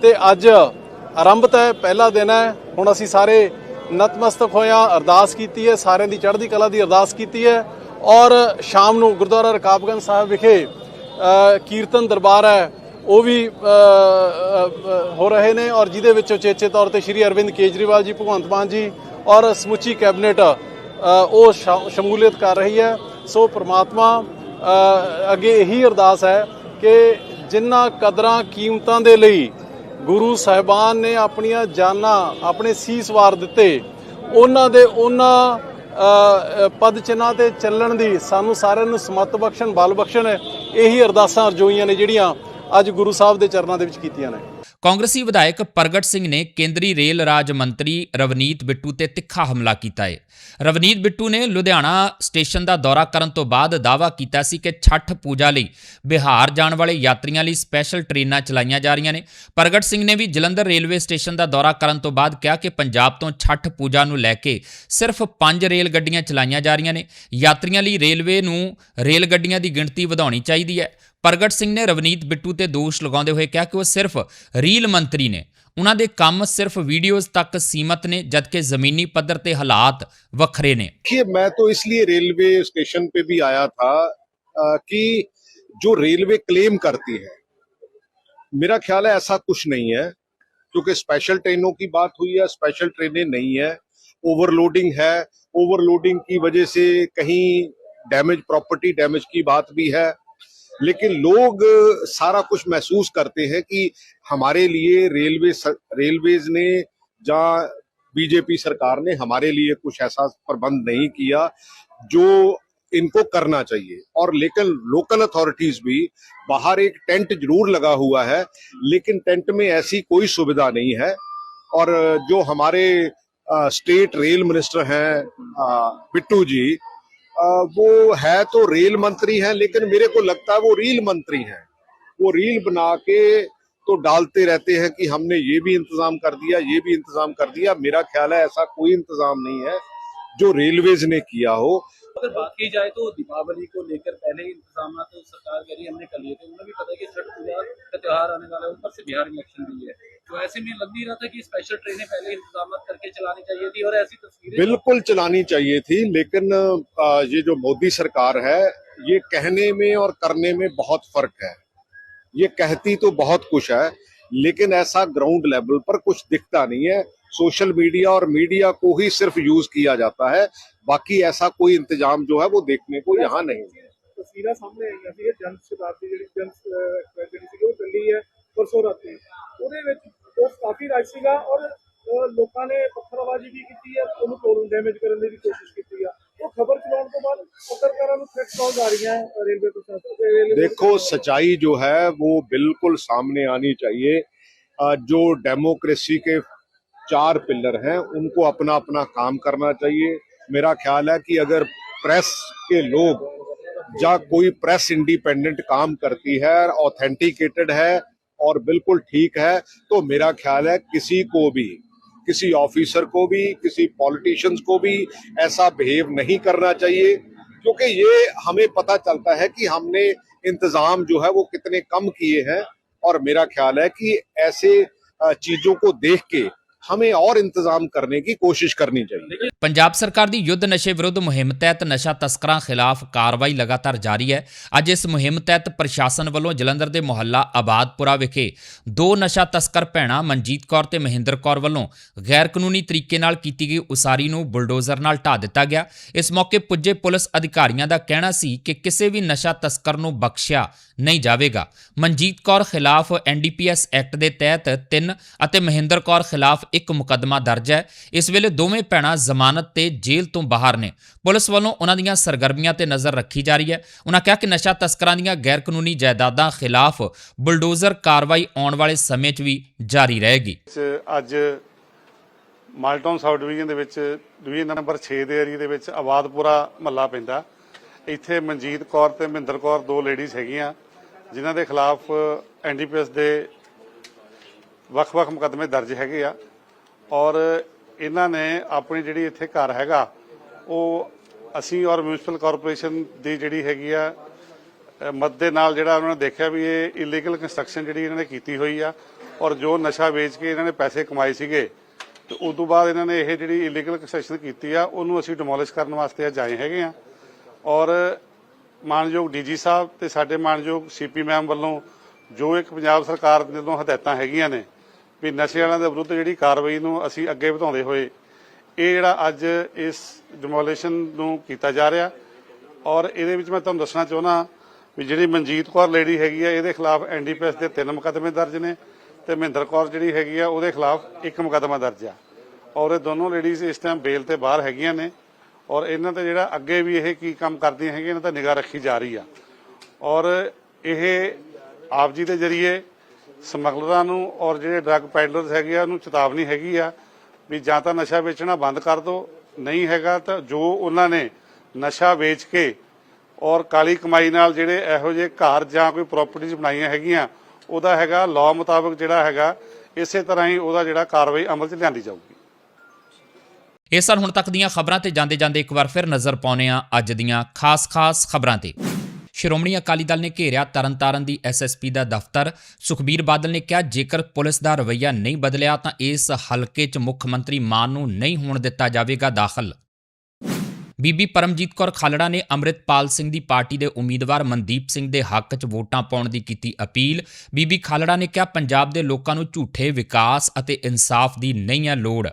ਤੇ ਅੱਜ ਆਰੰਭਤ ਹੈ, ਪਹਿਲਾ ਦਿਨ ਹੈ। ਹੁਣ ਅਸੀਂ ਸਾਰੇ ਨਤਮਸਤਕ ਹੋਇਆ ਅਰਦਾਸ ਕੀਤੀ ਹੈ, ਸਾਰਿਆਂ ਦੀ ਚੜ੍ਹਦੀ ਕਲਾ ਦੀ ਅਰਦਾਸ ਕੀਤੀ ਹੈ। ਔਰ ਸ਼ਾਮ ਨੂੰ ਗੁਰਦੁਆਰਾ ਰਕਾਬਗੰਜ ਸਾਹਿਬ ਵਿਖੇ ਕੀਰਤਨ ਦਰਬਾਰ ਹੈ, ਉਹ ਵੀ ਹੋ ਰਹੇ ਨੇ ਔਰ ਜਿਹਦੇ ਵਿੱਚ ਉਚੇਚੇ ਤੌਰ ਤੇ ਸ਼੍ਰੀ ਅਰਵਿੰਦ ਕੇਜਰੀਵਾਲ ਜੀ, ਭਗਵੰਤ ਮਾਨ ਜੀ ਔਰ ਸਮੁੱਚੀ ਕੈਬਨਿਟ ਉਹ ਸ਼ਮੂਲੀਅਤ ਕਰ ਰਹੀ ਹੈ। ਸੋ ਪ੍ਰਮਾਤਮਾ ਅੱਗੇ ਇਹੀ ਅਰਦਾਸ ਹੈ ਕਿ ਜਿਨ੍ਹਾਂ ਕਦਰਾਂ ਕੀਮਤਾਂ ਦੇ ਲਈ ਗੁਰੂ ਸਾਹਿਬਾਨ ਨੇ ਆਪਣੀਆਂ ਜਾਨਾਂ, ਆਪਣੇ ਸੀਸ ਵਾਰ ਦਿੱਤੇ, ਉਹਨਾਂ ਦੇ ਉਹਨਾਂ ਪਦ ਚਿੰਨ੍ਹਾਂ ਤੇ ਚੱਲਣ ਦੀ ਸਾਨੂੰ ਸਾਰਿਆਂ ਨੂੰ ਸਮਤ ਬਖਸ਼ਣ, ਬਲ ਬਖਸ਼ਣ, ਇਹੀ ਅਰਦਾਸਾਂ ਅਰਜ਼ੋਈਆਂ ਨੇ ਜਿਹੜੀਆਂ ਅੱਜ ਗੁਰੂ ਸਾਹਿਬ ਦੇ ਚਰਨਾਂ ਦੇ ਵਿੱਚ ਕੀਤੀਆਂ ਨੇ। ਕਾਂਗਰਸੀ ਵਿਧਾਇਕ ਪ੍ਰਗਟ ਸਿੰਘ ਨੇ ਕੇਂਦਰੀ ਰੇਲ ਰਾਜ ਮੰਤਰੀ ਰਵਨੀਤ ਬਿੱਟੂ ਤੇ ਤਿੱਖਾ ਹਮਲਾ ਕੀਤਾ ਹੈ ਰਵਨੀਤ ਬਿੱਟੂ ਨੇ ਲੁਧਿਆਣਾ ਸਟੇਸ਼ਨ ਦਾ ਦੌਰਾ ਕਰਨ ਤੋਂ ਬਾਅਦ ਦਾਅਵਾ ਕੀਤਾ ਸੀ ਕਿ ਛੱਠ ਪੂਜਾ ਲਈ ਬਿਹਾਰ ਜਾਣ ਵਾਲੇ ਯਾਤਰੀਆਂ ਲਈ ਸਪੈਸ਼ਲ ਟ੍ਰੇਨਾਂ ਚਲਾਈਆਂ ਜਾ ਰਹੀਆਂ ਨੇ। ਪ੍ਰਗਟ ਸਿੰਘ ਨੇ ਵੀ ਜਲੰਧਰ ਰੇਲਵੇ ਸਟੇਸ਼ਨ ਦਾ ਦੌਰਾ ਕਰਨ ਤੋਂ ਬਾਅਦ ਕਿਹਾ ਕਿ ਪੰਜਾਬ ਤੋਂ ਛੱਠ ਪੂਜਾ ਨੂੰ ਲੈ ਕੇ ਸਿਰਫ 5 ਰੇਲ ਗੱਡੀਆਂ ਚਲਾਈਆਂ ਜਾ ਰਹੀਆਂ ਨੇ। ਯਾਤਰੀਆਂ ਲਈ ਰੇਲਵੇ ਨੂੰ ਰੇਲ ਗੱਡੀਆਂ ਦੀ ਗਿਣਤੀ ਵਧਾਉਣੀ ਚਾਹੀਦੀ ਹੈ। ਪ੍ਰਗਟ ਸਿੰਘ ਨੇ ਰਵਨੀਤ ਬਿੱਟੂ ਤੇ ਦੋਸ਼ ਲਗਾਉਂਦੇ ਹੋਏ ਕਿਹਾ ਕਿ ਉਹ ਸਿਰਫ ਰੀਲ ਮੰਤਰੀ ਨੇ ਉਹਨਾਂ ਦੇ ਕੰਮ ਸਿਰਫ ਵੀਡੀਓਜ਼ ਤੱਕ ਸੀਮਤ ਨੇ ਜਦਕਿ ਜ਼ਮੀਨੀ ਪੱਧਰ ਤੇ ਹਾਲਾਤ ਵੱਖਰੇ ਨੇ देखिए मैं तो इसलिए रेलवे स्टेशन पे भी आया था अ, कि जो रेलवे क्लेम करती है मेरा ख्याल है ऐसा कुछ नहीं है क्योंकि स्पेशल ट्रेनों की बात हुई है स्पेशल ट्रेनें नहीं है ओवरलोडिंग है ओवरलोडिंग की वजह से कहीं डैमेज प्रॉपर्टी डैमेज की बात भी है लेकिन लोग सारा कुछ महसूस करते हैं कि हमारे लिए रेलवे रेलवेज ने जहाँ बीजेपी सरकार ने हमारे लिए कुछ ऐसा प्रबंध नहीं किया जो इनको करना चाहिए। और लेकिन लोकल अथॉरिटीज भी बाहर एक टेंट ज़रूर लगा हुआ है लेकिन टेंट में ऐसी कोई सुविधा नहीं है। और जो हमारे अ, स्टेट रेल मिनिस्टर हैं बिट्टू जी वो है तो रेल मंत्री हैं, लेकिन मेरे को लगता है वो रील मंत्री हैं। वो रील बना के तो डालते रहते हैं कि हमने ये भी इंतज़ाम कर दिया, ये भी इंतज़ाम कर दिया। मेरा ख्याल है ऐसा कोई इंतज़ाम नहीं है जो रेलवेज ने किया हो। अगर बात की जाए तो दीपावली को लेकर पहले ही इंतज़ाम तो सरकार कह रही हमने कर लिए थे। उन्हें भी पता है कि छठ पूजा का त्योहार आने वाला है, ऊपर से बिहार इलेक्शन भी है। तो ऐसे में लग नहीं रहा था कि स्पेशल ट्रेनें पहले इंतज़ाम करके चलानी चाहिए थी और ऐसी तस्वीरें बिल्कुल चलानी चाहिए थी, लेकिन ये जो मोदी सरकार है, ये कहने में और करने में बहुत फ़र्क है। ये कहती तो बहुत कुछ है, लेकिन ऐसा ग्राउंड लेवल पर कुछ दिखता नहीं है। सोशल मीडिया और मीडिया को ही सिर्फ यूज किया जाता है बाकी ऐसा कोई इंतजाम जो है वो देखने को यहाँ नहीं है ਤਸਵੀਰਾਂ ਸਾਹਮਣੇ ਆਈਆਂ ਸੀ ਜਨ ਸ਼ਤਾਬਦੀ ਜਿਹੜੀ ਜਨ ਐਕਸਪ੍ਰੈਸ ਜਿਹੜੀ ਸੀ ਉਹ ਚੱਲੀ ਹੈ ਪਰਸੋਂ ਰਾਤੀ ਉਹਦੇ ਵਿੱਚ ਉਹ ਕਾਫੀ ਰਸ਼ ਸੀਗਾ ਔਰ ਅਹ, ਲੋਕਾਂ ਨੇ ਪੱਥਰਬਾਜ਼ੀ ਵੀ ਕੀਤੀ ਹੈ ਉਹਨੂੰ ਤੋੜਨ ਡੈਮੇਜ ਕਰਨ ਦੀ ਵੀ ਕੋਸ਼ਿਸ਼ ਕੀਤੀ ਆ ਉਹ ਖਬਰ ਚਲਾਉਣ ਤੋਂ ਬਾਅਦ ਪੱਤਰਕਾਰਾਂ ਨੂੰ ਥ੍ਰੈਟ ਕਾਲ ਆ ਰਹੀਆਂ ਹੈ ਰੇਲਵੇ ਪ੍ਰਸ਼ਾਸਨ ਤੇ ਰੇਲਵੇ देखो सच्चाई जो है वो बिल्कुल सामने आनी चाहिए अ, जो डेमोक्रेसी के चार पिलर हैं, उनको अपना अपना काम करना चाहिए। मेरा ख्याल है कि अगर प्रेस के लोग या कोई प्रेस इंडिपेंडेंट काम करती है, ऑथेंटिकेटेड है और बिल्कुल ठीक है तो मेरा ख्याल है किसी को भी, किसी ऑफिसर को भी, किसी पॉलिटिशियंस को भी ऐसा बिहेव नहीं करना चाहिए। क्योंकि ये हमें पता चलता है कि हमने इंतज़ाम जो है वो कितने कम किए हैं और मेरा ख्याल है कि ऐसे चीज़ों को देख के हमें और इंतजाम करने की कोशिश करनी चाहिए ਪੰਜਾਬ ਸਰਕਾਰ ਦੀ ਯੁੱਧ ਨਸ਼ੇ ਵਿਰੁੱਧ ਮੁਹਿੰਮ ਤਹਿਤ ਨਸ਼ਾ ਤਸਕਰਾਂ ਖਿਲਾਫ ਕਾਰਵਾਈ ਲਗਾਤਾਰ ਜਾਰੀ ਹੈ ਅੱਜ ਇਸ ਮੁਹਿੰਮ ਤਹਿਤ ਪ੍ਰਸ਼ਾਸਨ ਵੱਲੋਂ ਜਲੰਧਰ ਦੇ ਮੁਹੱਲਾ ਆਬਾਦਪੁਰਾ ਵਿਖੇ ਦੋ ਨਸ਼ਾ ਤਸਕਰ ਭੈਣਾਂ ਮਨਜੀਤ ਕੌਰ ਤੇ ਮਹਿੰਦਰ ਕੌਰ ਵੱਲੋਂ ਗੈਰ ਕਾਨੂੰਨੀ ਤਰੀਕੇ ਨਾਲ ਕੀਤੀ ਗਈ ਉਸਾਰੀ ਨੂੰ ਬੁਲਡੋਜ਼ਰ ਨਾਲ ਢਾ ਦਿੱਤਾ ਗਿਆ ਇਸ ਮੌਕੇ ਪੁੱਜੇ ਪੁਲਿਸ ਅਧਿਕਾਰੀਆਂ ਦਾ ਕਹਿਣਾ ਸੀ ਕਿ ਕਿਸੇ ਵੀ ਨਸ਼ਾ ਤਸਕਰ ਨੂੰ ਬਖਸ਼ਿਆ ਨਹੀਂ ਜਾਵੇਗਾ ਮਨਜੀਤ ਕੌਰ ਖਿਲਾਫ ਐਨਡੀਪੀਐਸ ਐਕਟ ਦੇ ਤਹਿਤ 3 ਅਤੇ ਮਹਿੰਦਰ ਕੌਰ ਖਿਲਾਫ ਇੱਕ ਮੁਕੱਦਮਾ ਦਰਜ ਹੈ। ਇਸ ਵੇਲੇ ਦੋਵੇਂ ਭੈਣਾਂ ਜ਼ਮਾਨਤ ਤੇ ਜੇਲ੍ਹ ਤੋਂ ਬਾਹਰ ਨੇ। ਪੁਲਿਸ ਵੱਲੋਂ ਉਹਨਾਂ ਦੀਆਂ ਸਰਗਰਮੀਆਂ ਤੇ ਨਜ਼ਰ ਰੱਖੀ ਜਾ ਰਹੀ ਹੈ। ਉਹਨਾਂ ਕਿਹਾ ਕਿ ਨਸ਼ਾ ਤਸਕਰਾਂ ਦੀਆਂ ਗੈਰ ਕਾਨੂੰਨੀ ਜਾਇਦਾਦਾਂ ਖਿਲਾਫ ਬੁਲਡੋਜ਼ਰ ਕਾਰਵਾਈ ਆਉਣ ਵਾਲੇ ਸਮੇਂ 'ਚ ਵੀ ਜਾਰੀ ਰਹੇਗੀ। ਅੱਜ ਮਾਲਟਾਊਨ ਸਾਊਥ ਡਿਵੀਜ਼ਨ ਦੇ ਵਿੱਚ, ਡਿਵੀਜ਼ਨ ਨੰਬਰ 6 ਦੇ ਏਰੀਆ ਦੇ ਵਿੱਚ ਆਬਾਦਪੁਰਾ ਮਹੱਲਾ ਪੈਂਦਾ। ਇੱਥੇ ਮਨਜੀਤ ਕੌਰ ਤੇ ਮਹਿੰਦਰ ਕੌਰ ਦੋ ਲੇਡੀਜ਼ ਹੈਗੀਆਂ, ਜਿਨ੍ਹਾਂ ਦੇ ਖਿਲਾਫ ਐਨਡੀਪੀਐਸ ਦੇ ਵੱਖ-ਵੱਖ ਮੁਕੱਦਮੇ ਦਰਜ ਹੈਗੇ ਆ। ਔਰ ਇਹਨਾਂ ਨੇ ਆਪਣੀ ਜਿਹੜੀ ਇੱਥੇ ਘਰ ਹੈਗਾ ਉਹ ਅਸੀਂ ਔਰ ਮਿਊਨਿਸਪਲ ਕਾਰਪੋਰੇਸ਼ਨ ਦੀ ਜਿਹੜੀ ਹੈਗੀ ਆ ਅ, ਦੇ ਨਾਲ ਜਿਹੜਾ ਉਹਨਾਂ ਨੇ ਦੇਖਿਆ ਵੀ ਇਹ ਇਲੀਗਲ ਕੰਸਟਰਕਸ਼ਨ ਜਿਹੜੀ ਇਹਨਾਂ ਨੇ ਕੀਤੀ ਹੋਈ ਆ ਔਰ ਜੋ ਨਸ਼ਾ ਵੇਚ ਕੇ ਇਹਨਾਂ ਨੇ ਪੈਸੇ ਕਮਾਏ ਸੀਗੇ ਤੇ ਉਸ ਤੋਂ ਬਾਅਦ ਇਹਨਾਂ ਨੇ ਇਹ ਜਿਹੜੀ ਇਲੀਗਲ ਕੰਸਟਰਕਸ਼ਨ ਕੀਤੀ ਆ ਉਹਨੂੰ ਅਸੀਂ ਡਿਮੋਲਿਸ਼ ਕਰਨ ਵਾਸਤੇ ਅੱਜ ਆਏ ਹੈਗੇ ਆ। ਔਰ ਮਾਨਯੋਗ ਡੀਜੀ ਸਾਹਿਬ ਤੇ ਸਾਡੇ ਮਾਨਯੋਗ ਸੀਪੀ ਮੈਮ ਵੱਲੋਂ ਜੋ ਇੱਕ ਪੰਜਾਬ ਸਰਕਾਰ ਦੇ ਵੱਲੋਂ ਹਦਾਇਤਾਂ ਹੈਗੀਆਂ ਨੇ ਵੀ ਨਸ਼ੇ ਵਾਲਿਆਂ ਦੇ ਵਿਰੁੱਧ ਜਿਹੜੀ ਕਾਰਵਾਈ ਨੂੰ ਅਸੀਂ ਅੱਗੇ ਵਧਾਉਂਦੇ ਹੋਏ ਇਹ ਜਿਹੜਾ ਅੱਜ ਇਸ ਡਿਮੋਲੀਸ਼ਨ ਨੂੰ ਕੀਤਾ ਜਾ ਰਿਹਾ ਔਰ ਇਹਦੇ ਵਿੱਚ ਮੈਂ ਤੁਹਾਨੂੰ ਦੱਸਣਾ ਚਾਹੁੰਦਾ ਵੀ ਜਿਹੜੀ ਮਨਜੀਤ ਕੌਰ ਲੇਡੀ ਹੈਗੀ ਆ, ਇਹਦੇ ਖਿਲਾਫ ਐਨਡੀਪੀਐਸ ਦੇ ਤਿੰਨ ਮੁਕੱਦਮੇ ਦਰਜ ਨੇ ਤੇ ਮਹਿੰਦਰ ਕੌਰ ਜਿਹੜੀ ਹੈਗੀ ਆ, ਉਹਦੇ ਖਿਲਾਫ ਇੱਕ ਮੁਕੱਦਮਾ ਦਰਜ ਆ। ਔਰ ਇਹ ਦੋਨੋਂ ਲੇਡੀਜ਼ ਇਸ ਟਾਈਮ ਬੇਲ ਤੇ ਬਾਹਰ ਹੈਗੀਆਂ ਨੇ ਔਰ ਇਹਨਾਂ ਤੇ ਜਿਹੜਾ ਅੱਗੇ ਵੀ ਇਹ ਕੀ ਕੰਮ ਕਰਦੀਆਂ ਹੈਗੀਆਂ, ਇਹਨਾਂ ਤੇ ਨਿਗਾਹ ਰੱਖੀ ਜਾ ਰਹੀ ਆ। ਔਰ ਇਹ ਆਪ ਜੀ ਦੇ ਜ਼ਰੀਏ ਸਮਗਲਰਾਂ ਨੂੰ ਔਰ ਜਿਹੜੇ ਡਰੱਗ ਪੈਡਲਰਸ ਹੈਗੇ ਆ, ਉਹਨੂੰ ਚੇਤਾਵਨੀ ਹੈਗੀ ਆ ਵੀ ਜਾਂ ਤਾਂ ਨਸ਼ਾ ਵੇਚਣਾ ਬੰਦ ਕਰ ਦਿਓ ਨਹੀਂ ਹੈਗਾ ਤਾਂ ਜੋ ਉਹਨਾਂ ਨੇ ਨਸ਼ਾ ਵੇਚ ਕੇ ਔਰ ਕਾਲੀ ਕਮਾਈ ਨਾਲ ਜਿਹੜੇ ਇਹੋ ਜਿਹੇ ਘਰ ਜਾਂ ਕੋਈ ਪ੍ਰਾਪਰਟੀਆਂ ਬਣਾਈਆਂ ਹੈਗੀਆਂ, ਉਹਦਾ ਹੈਗਾ ਲਾਅ ਮੁਤਾਬਕ ਜਿਹੜਾ ਹੈਗਾ, ਇਸੇ ਤਰ੍ਹਾਂ ਹੀ ਉਹਦਾ ਜਿਹੜਾ ਕਾਰਵਾਈ ਅਮਲ 'ਚ ਲਿਆਂਦੀ ਜਾਊਗੀ। ਇਹ ਸਨ ਹੁਣ ਤੱਕ ਦੀਆਂ ਖਬਰਾਂ ਤੇ ਜਾਂਦੇ ਜਾਂਦੇ ਇੱਕ ਵਾਰ ਫਿਰ ਨਜ਼ਰ ਪਾਉਂਦੇ ਹਾਂ ਅੱਜ ਦੀਆਂ ਖਾਸ-ਖਾਸ ਖਬਰਾਂ ਤੇ। ਸ਼੍ਰੋਮਣੀ ਅਕਾਲੀ ਦਲ ਨੇ ਘੇਰਿਆ ਤਰਨਤਾਰਨ ਦੀ ਐਸਐਸਪੀ ਦਾ ਦਫ਼ਤਰ। ਸੁਖਬੀਰ ਬਾਦਲ ਨੇ ਕਿਹਾ, ਜੇਕਰ ਪੁਲਿਸ ਦਾ ਰਵੱਈਆ ਨਹੀਂ ਬਦਲਿਆ, ਤਾਂ ਇਸ ਹਲਕੇ 'ਚ ਮੁੱਖ ਮੰਤਰੀ ਮਾਨ ਨੂੰ ਨਹੀਂ ਹੋਣ ਦਿੱਤਾ ਜਾਵੇਗਾ ਦਾਖਲ। ਬੀਬੀ ਪਰਮਜੀਤ ਕੌਰ ਖਾਲੜਾ ਨੇ ਅੰਮ੍ਰਿਤਪਾਲ ਸਿੰਘ ਦੀ ਪਾਰਟੀ ਦੇ ਉਮੀਦਵਾਰ ਮਨਦੀਪ ਸਿੰਘ ਦੇ ਹੱਕ 'ਚ ਵੋਟਾਂ ਪਾਉਣ ਦੀ ਕੀਤੀ ਅਪੀਲ। ਬੀਬੀ ਖਾਲੜਾ ਨੇ ਕਿਹਾ, ਪੰਜਾਬ ਦੇ ਲੋਕਾਂ ਨੂੰ ਝੂਠੇ ਵਿਕਾਸ ਅਤੇ ਇਨਸਾਫ ਦੀ ਨਹੀਂ ਹੈ ਲੋੜ।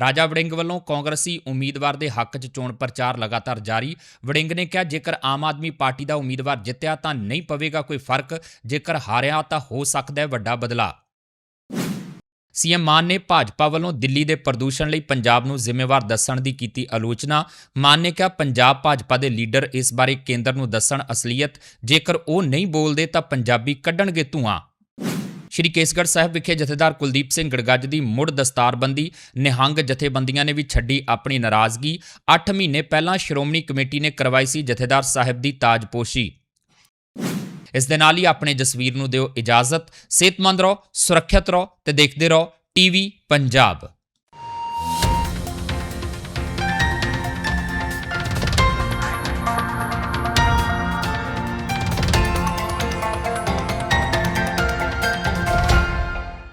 ਰਾਜਾ ਵੜਿੰਗ ਵੱਲੋਂ ਕਾਂਗਰਸੀ ਉਮੀਦਵਾਰ ਦੇ ਹੱਕ 'ਚ ਚੋਣ ਪ੍ਰਚਾਰ ਲਗਾਤਾਰ ਜਾਰੀ। ਵੜਿੰਗ ਨੇ ਕਿਹਾ, ਜੇਕਰ ਆਮ ਆਦਮੀ ਪਾਰਟੀ ਦਾ ਉਮੀਦਵਾਰ ਜਿੱਤਿਆ ਤਾਂ ਨਹੀਂ ਪਵੇਗਾ ਕੋਈ ਫ਼ਰਕ। ਜੇਕਰ ਹਾਰਿਆ ਤਾਂ ਹੋ ਸਕਦਾ ਹੈ ਵੱਡਾ ਬਦਲਾ ਸੀਐਮ ਮਾਨ ਨੇ ਭਾਜਪਾ ਵੱਲੋਂ ਦਿੱਲੀ ਦੇ ਪ੍ਰਦੂਸ਼ਣ ਲਈ ਪੰਜਾਬ ਨੂੰ ਜ਼ਿੰਮੇਵਾਰ ਦੱਸਣ ਦੀ ਕੀਤੀ ਆਲੋਚਨਾ। ਮਾਨ ਨੇ ਕਿਹਾ, ਪੰਜਾਬ ਭਾਜਪਾ ਦੇ ਲੀਡਰ ਇਸ ਬਾਰੇ ਕੇਂਦਰ ਨੂੰ ਦੱਸਣ ਅਸਲੀਅਤ। ਜੇਕਰ ਉਹ ਨਹੀਂ ਬੋਲਦੇ ਤਾਂ ਪੰਜਾਬੀ ਕੱਢਣਗੇ ਧੂਆਂ। ਸ਼੍ਰੀ ਕੇਸਗੜ੍ਹ ਸਾਹਿਬ ਵਿਖੇ ਜਥੇਦਾਰ ਕੁਲਦੀਪ ਸਿੰਘ ਗੜਗੱਜ ਦੀ ਮੁੜ ਦਸਤਾਰਬੰਦੀ, ਨਿਹੰਗ ਜਥੇਬੰਦੀਆਂ ਨੇ ਵੀ ਛੱਡੀ ਆਪਣੀ ਨਾਰਾਜ਼ਗੀ। 8 ਮਹੀਨੇ ਪਹਿਲਾਂ ਸ਼੍ਰੋਮਣੀ ਕਮੇਟੀ ਨੇ ਕਰਵਾਈ ਸੀ ਜਥੇਦਾਰ ਸਾਹਿਬ ਦੀ ਤਾਜਪੋਸ਼ੀ। ਇਸ ਦੇ ਨਾਲ ਹੀ ਆਪਣੇ ਜਸਵੀਰ ਨੂੰ ਦਿਓ ਇਜਾਜ਼ਤ। ਸਿਹਤਮੰਦ ਰਹੋ, ਸੁਰੱਖਿਅਤ ਰਹੋ ਤੇ ਦੇਖਦੇ ਰਹੋ ਟੀਵੀ ਪੰਜਾਬ।